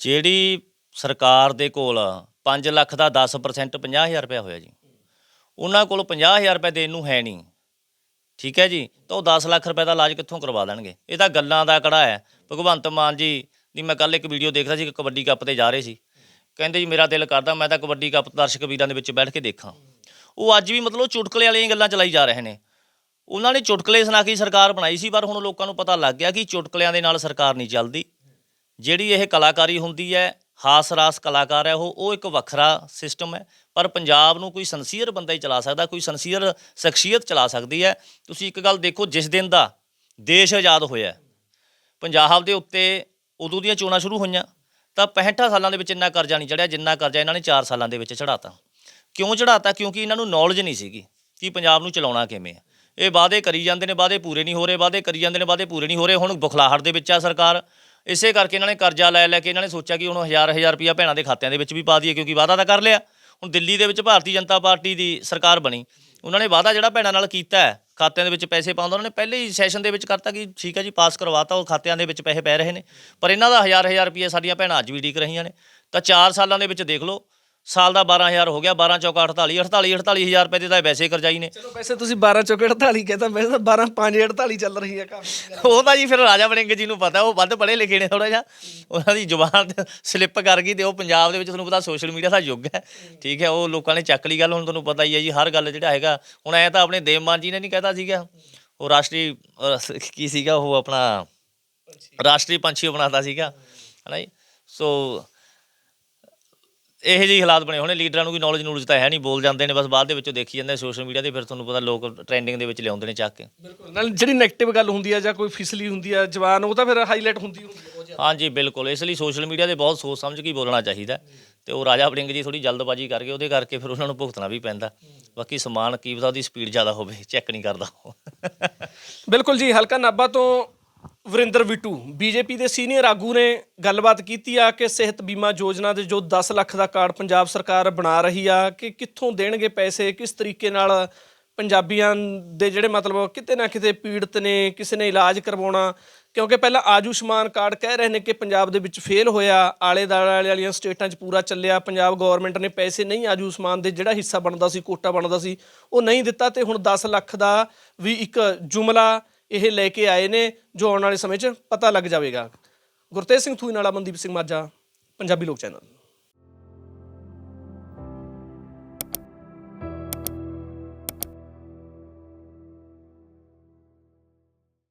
ਜਿਹੜੀ ਸਰਕਾਰ ਦੇ ਕੋਲ 5 ਲੱਖ ਦਾ 10% 50000 ਰੁਪਏ ਹੋਇਆ ਜੀ, ਉਹਨਾਂ ਕੋਲ 50000 ਰੁਪਏ ਦੇਣ ਨੂੰ ਹੈ ਨਹੀਂ। ਠੀਕ ਹੈ ਜੀ, ਤਾਂ ਉਹ 10 ਲੱਖ ਰੁਪਏ ਦਾ ਇਲਾਜ ਕਿੱਥੋਂ ਕਰਵਾ ਦੇਣਗੇ? ਇਹ ਤਾਂ ਗੱਲਾਂ ਦਾ ਕੜਾ ਹੈ। ਭਗਵੰਤ ਮਾਨ ਜੀ ਦੀ ਮੈਂ ਕੱਲ ਇੱਕ ਵੀਡੀਓ ਦੇਖ ਰਿਹਾ ਸੀ ਕਿ ਕਬੱਡੀ ਕੱਪ ਤੇ ਜਾ ਰਹੇ ਸੀ। ਕਹਿੰਦੇ ਜੀ, ਮੇਰਾ ਦਿਲ ਕਰਦਾ, ਮੈਂ ਤਾਂ ਕਬੱਡੀ ਕੱਪ ਦਰਸ਼ਕ ਵੀਰਾਂ ਦੇ ਵਿੱਚ ਬੈਠ ਕੇ ਦੇਖਾਂ। ਉਹ ਅੱਜ ਵੀ ਮਤਲਬ ਚੁਟਕਲੇ ਵਾਲੀਆਂ ਗੱਲਾਂ ਚਲਾਈ ਜਾ ਰਹੇ ਨੇ। ਉਹਨਾਂ ਨੇ ਚੁਟਕਲੇ ਸੁਣਾ ਕੇ ਸਰਕਾਰ ਬਣਾਈ ਸੀ, ਪਰ ਹੁਣ ਲੋਕਾਂ ਨੂੰ ਪਤਾ ਲੱਗ ਗਿਆ ਕਿ ਚੁਟਕਲਿਆਂ ਦੇ ਨਾਲ ਸਰਕਾਰ ਨਹੀਂ ਚੱਲਦੀ। ਜਿਹੜੀ ਇਹ ਕਲਾਕਾਰੀ ਹੁੰਦੀ ਹੈ ਹਾਸ ਰਾਸ ਕਲਾਕਾਰ ਹੈ ਉਹ ਉਹ ਇੱਕ ਵੱਖਰਾ ਸਿਸਟਮ ਹੈ। ਪਰ ਪੰਜਾਬ ਨੂੰ ਕੋਈ ਸੰਸੀਅਰ ਬੰਦਾ ਹੀ ਚਲਾ ਸਕਦਾ, ਕੋਈ ਸੰਸੀਅਰ ਸ਼ਖਸੀਅਤ ਚਲਾ ਸਕਦੀ ਹੈ। ਤੁਸੀਂ ਇੱਕ ਗੱਲ ਦੇਖੋ, ਜਿਸ ਦਿਨ ਦਾ ਦੇਸ਼ ਆਜ਼ਾਦ ਹੋਇਆ, ਪੰਜਾਬ ਦੇ ਉੱਤੇ ਉਦੋਂ ਦੀਆਂ ਚੋਣਾਂ ਸ਼ੁਰੂ ਹੋਈਆਂ। ਤਾਂ 65 ਸਾਲਾਂ ਦੇ ਵਿੱਚ ਇੰਨਾ ਕਰਜ਼ਾ ਨਹੀਂ ਚੜਿਆ, ਜਿੰਨਾ ਕਰਜ਼ਾ ਇਹਨਾਂ ਨੇ 4 ਸਾਲਾਂ ਦੇ ਵਿੱਚ ਚੜਾਤਾ ਕਿਉਂ ਚੜਾਤਾ ਕਿਉਂਕਿ ਇਹਨਾਂ ਨੂੰ ਨੌਲੇਜ ਨਹੀਂ ਸੀਗੀ ਕਿ ਪੰਜਾਬ ਨੂੰ ਚਲਾਉਣਾ ਕਿਵੇਂ ਹੈ ਇਹ ਵਾਅਦੇ ਕਰੀ ਜਾਂਦੇ ਨੇ, ਵਾਅਦੇ ਪੂਰੇ ਨਹੀਂ ਹੋ ਰਹੇ, ਵਾਅਦੇ ਕਰੀ ਜਾਂਦੇ ਨੇ, ਵਾਅਦੇ ਪੂਰੇ ਨਹੀਂ ਹੋ ਰਹੇ। ਹੁਣ ਬੁਖਲਾਹਟ ਦੇ ਵਿੱਚ ਆ ਸਰਕਾਰ। ਇਸੇ ਕਰਕੇ ਇਹਨਾਂ ਨੇ ਕਰਜ਼ਾ ਲੈ ਲੈ ਕੇ ਇਹਨਾਂ ਨੇ ਸੋਚਿਆ ਕਿ ਹੁਣ ਹਜ਼ਾਰ ਹਜ਼ਾਰ ਰੁਪਇਆ ਭੈਣਾਂ ਦੇ ਖਾਤਿਆਂ ਦੇ ਵਿੱਚ ਵੀ ਪਾ ਦਈਏ, ਕਿਉਂਕਿ ਵਾਅਦਾ ਤਾਂ ਕਰ ਲਿਆ। ਹੁਣ ਦਿੱਲੀ ਦੇ ਵਿੱਚ ਭਾਰਤੀ ਜਨਤਾ ਪਾਰਟੀ ਦੀ ਸਰਕਾਰ ਬਣੀ। ਉਹਨਾਂ ਨੇ ਵਾਅਦਾ ਜਿਹੜਾ ਭੈਣਾਂ ਨਾਲ ਕੀਤਾ ਹੈ ਖਾਤਿਆਂ ਦੇ ਵਿੱਚ ਪੈਸੇ ਪਾਉਂਦਾ, ਉਹਨਾਂ ਨੇ ਪਹਿਲੇ ਹੀ ਸੈਸ਼ਨ ਦੇ ਵਿੱਚ ਕਰਤਾ ਕਿ ਠੀਕ ਹੈ ਜੀ ਪਾਸ ਕਰਵਾਤਾ, ਉਹ ਖਾਤਿਆਂ ਦੇ ਵਿੱਚ ਪੈਸੇ ਪੈ ਰਹੇ ਨੇ। ਪਰ ਇਹਨਾਂ ਦਾ ਹਜ਼ਾਰ ਹਜ਼ਾਰ ਰੁਪਏ ਸਾਡੀਆਂ ਭੈਣਾਂ ਅੱਜ ਵੀ ਡੀਕ ਰਹੀਆਂ ਨੇ। ਤਾਂ 4 ਸਾਲਾਂ ਦੇ ਵਿੱਚ ਦੇਖ ਲਓ ਸਾਲ ਦਾ 12000 ਹੋ ਗਿਆ 12 ਚੌਕਾ 48 48 48000 ਰੁਪਏ ਦੇ ਤਾਂ ਵੈਸੇ ਕਰਜ਼ਾਈ ਨੇ। ਚਲੋ ਵੈਸੇ ਤੁਸੀਂ 12 ਚੌਕੇ 48 ਕਹਿੰਦਾ ਮੈਂ ਤਾਂ 12 5 48 ਚੱਲ ਰਹੀ ਹੈ ਉਹ ਤਾਂ ਜੀ ਫਿਰ ਰਾਜਾ ਵੜਿੰਗ ਜੀ ਨੂੰ ਪਤਾ ਉਹ ਵੱਧ ਪੜ੍ਹੇ ਲਿਖੇ ਨੇ ਥੋੜਾ ਜਿਹਾ। ਉਹਨਾਂ ਦੀ ਜ਼ੁਬਾਨ ਸਲਿੱਪ ਕਰ ਗਈ ਤੇ ਉਹ ਪੰਜਾਬ ਦੇ ਵਿੱਚ ਤੁਹਾਨੂੰ ਪਤਾ ਸੋਸ਼ਲ ਮੀਡੀਆ ਦਾ ਯੁੱਗ ਹੈ। ਠੀਕ ਹੈ ਉਹ ਲੋਕਾਂ ਨੇ ਚੱਕ ਲਈ ਗੱਲ ਹੁਣ ਤੁਹਾਨੂੰ ਪਤਾ ਹੀ ਹੈ ਜੀ ਹਰ ਗੱਲ ਜਿਹੜਾ ਹੈਗਾ ਹੁਣ ਐ ਤਾਂ ਆਪਣੇ ਦੇਵਮਾਨ ਜੀ ਨੇ ਨਹੀਂ ਕਹਿਤਾ ਸੀਗਾ। ਉਹ ਰਾਸ਼ਟਰੀ ਕੀ ਸੀਗਾ ਉਹ ਆਪਣਾ ਰਾਸ਼ਟਰੀ ਪੰਛੀ ਬਣਾਤਾ ਸੀਗਾ ਹਨਾ ਜੀ? ਸੋ ਇਹੋ ਜਿਹੇ ਹਾਲਾਤ ਬਣੇ ਹੋਣੇ ਲੀਡਰਾਂ ਨੂੰ ਕੋਈ ਨੌਲੇਜ ਨੂਲੇਜ ਤਾਂ ਹੈ ਨਹੀਂ ਬੋਲ ਜਾਂਦੇ ਨੇ ਬਸ ਬਾਅਦ ਦੇ ਵਿੱਚੋਂ ਦੇਖੀ ਜਾਂਦੇ ਸੋਸ਼ਲ ਮੀਡੀਆ ਤੇ ਫਿਰ ਤੁਹਾਨੂੰ ਪਤਾ ਲੋਕ ਟ੍ਰੈਂਡਿੰਗ ਦੇ ਵਿੱਚ ਲਿਆਉਂਦੇ ਨੇ ਚੱਕ ਕੇ। ਬਿਲਕੁਲ ਨਾਲ ਜਿਹੜੀ 네ਗੇਟਿਵ ਗੱਲ ਹੁੰਦੀ ਹੈ ਜਾਂ ਕੋਈ ਫਿਸਲੀ ਹੁੰਦੀ ਹੈ ਜਵਾਨ ਉਹ ਤਾਂ ਫਿਰ ਹਾਈਲਾਈਟ ਹੁੰਦੀ ਹੁੰਦੀ ਜ਼ਿਆਦਾ। ਹਾਂਜੀ ਬਿਲਕੁਲ ਇਸ ਲਈ ਸੋਸ਼ਲ ਮੀਡੀਆ ਤੇ ਬਹੁਤ ਸੋਚ ਸਮਝ ਕੇ ਬੋਲਣਾ ਚਾਹੀਦਾ ਤੇ ਉਹ ਰਾਜਾ ਵੜਿੰਗ ਜੀ ਥੋੜੀ ਜਲਦਬਾਜ਼ੀ ਕਰਕੇ ਉਹਦੇ ਕਰਕੇ ਫਿਰ ਉਹਨਾਂ ਨੂੰ ਭੁਗਤਣਾ ਵੀ ਪੈਂਦਾ। ਬਾਕੀ ਸਮਾਨ ਕੀ ਪਤਾ ਉਹਦੀ ਸਪੀਡ ਜ਼ਿਆਦਾ ਹੋਵੇ ਚੈੱਕ ਨਹੀਂ ਕਰਦਾ ਬਿਲਕੁਲ ਜੀ ਹਲਕਾ ਨਾਭਾ ਤੋਂ ਵਰਿੰਦਰ ਵਿਟੂ, ਬੀਜੇਪੀ ਦੇ ਸੀਨੀਅਰ ਆਗੂ ਨੇ ਗੱਲਬਾਤ ਕੀਤੀ ਆ ਕਿ ਸਿਹਤ ਬੀਮਾ ਯੋਜਨਾ ਦੇ ਜੋ 10 ਲੱਖ ਦਾ ਕਾਰਡ ਪੰਜਾਬ ਸਰਕਾਰ ਬਣਾ ਰਹੀ ਆ, ਕਿ ਕਿੱਥੋਂ ਦੇਣਗੇ ਪੈਸੇ, ਕਿਸ ਤਰੀਕੇ ਨਾਲ ਪੰਜਾਬੀਆਂ ਦੇ ਜਿਹੜੇ ਮਤਲਬ ਕਿਤੇ ਨਾ ਕਿਤੇ ਪੀੜਤ ਨੇ, ਕਿਸੇ ਨੇ ਇਲਾਜ ਕਰਵਾਉਣਾ, ਕਿਉਂਕਿ ਪਹਿਲਾਂ ਆਯੁਸ਼ਮਾਨ ਕਾਰਡ ਕਹਿ ਰਹੇ ਨੇ ਕਿ ਪੰਜਾਬ ਦੇ ਵਿੱਚ ਫੇਲ ਹੋਇਆ ਆਲੇ ਦਾਲੇ ਵਾਲੀਆਂ ਸਟੇਟਾਂ 'ਚ ਪੂਰਾ ਚੱਲਿਆ, ਪੰਜਾਬ ਗਵਰਨਮੈਂਟ ਨੇ ਪੈਸੇ ਨਹੀਂ ਆਯੁਸ਼ਮਾਨ ਦੇ, ਜਿਹੜਾ ਹਿੱਸਾ ਬਣਦਾ ਸੀ, ਕੋਟਾ ਬਣਦਾ ਸੀ, ਉਹ ਨਹੀਂ ਦਿੱਤਾ ਤੇ ਹੁਣ 10 ਲੱਖ ਦਾ ਵੀ ਇੱਕ ਜੁਮਲਾ ਇਹ ਲੈ ਕੇ ਆਏ ਨੇ ਜੋ ਆਉਣ ਵਾਲੇ ਸਮੇਂ 'ਚ ਪਤਾ ਲੱਗ ਜਾਵੇਗਾ। ਗੁਰਤੇਜ ਸਿੰਘ ਥੂਈ ਨਾਲਾ ਮਨਦੀਪ ਸਿੰਘ ਮਾਝਾ, ਪੰਜਾਬੀ ਲੋਕ ਚੈਨਲ।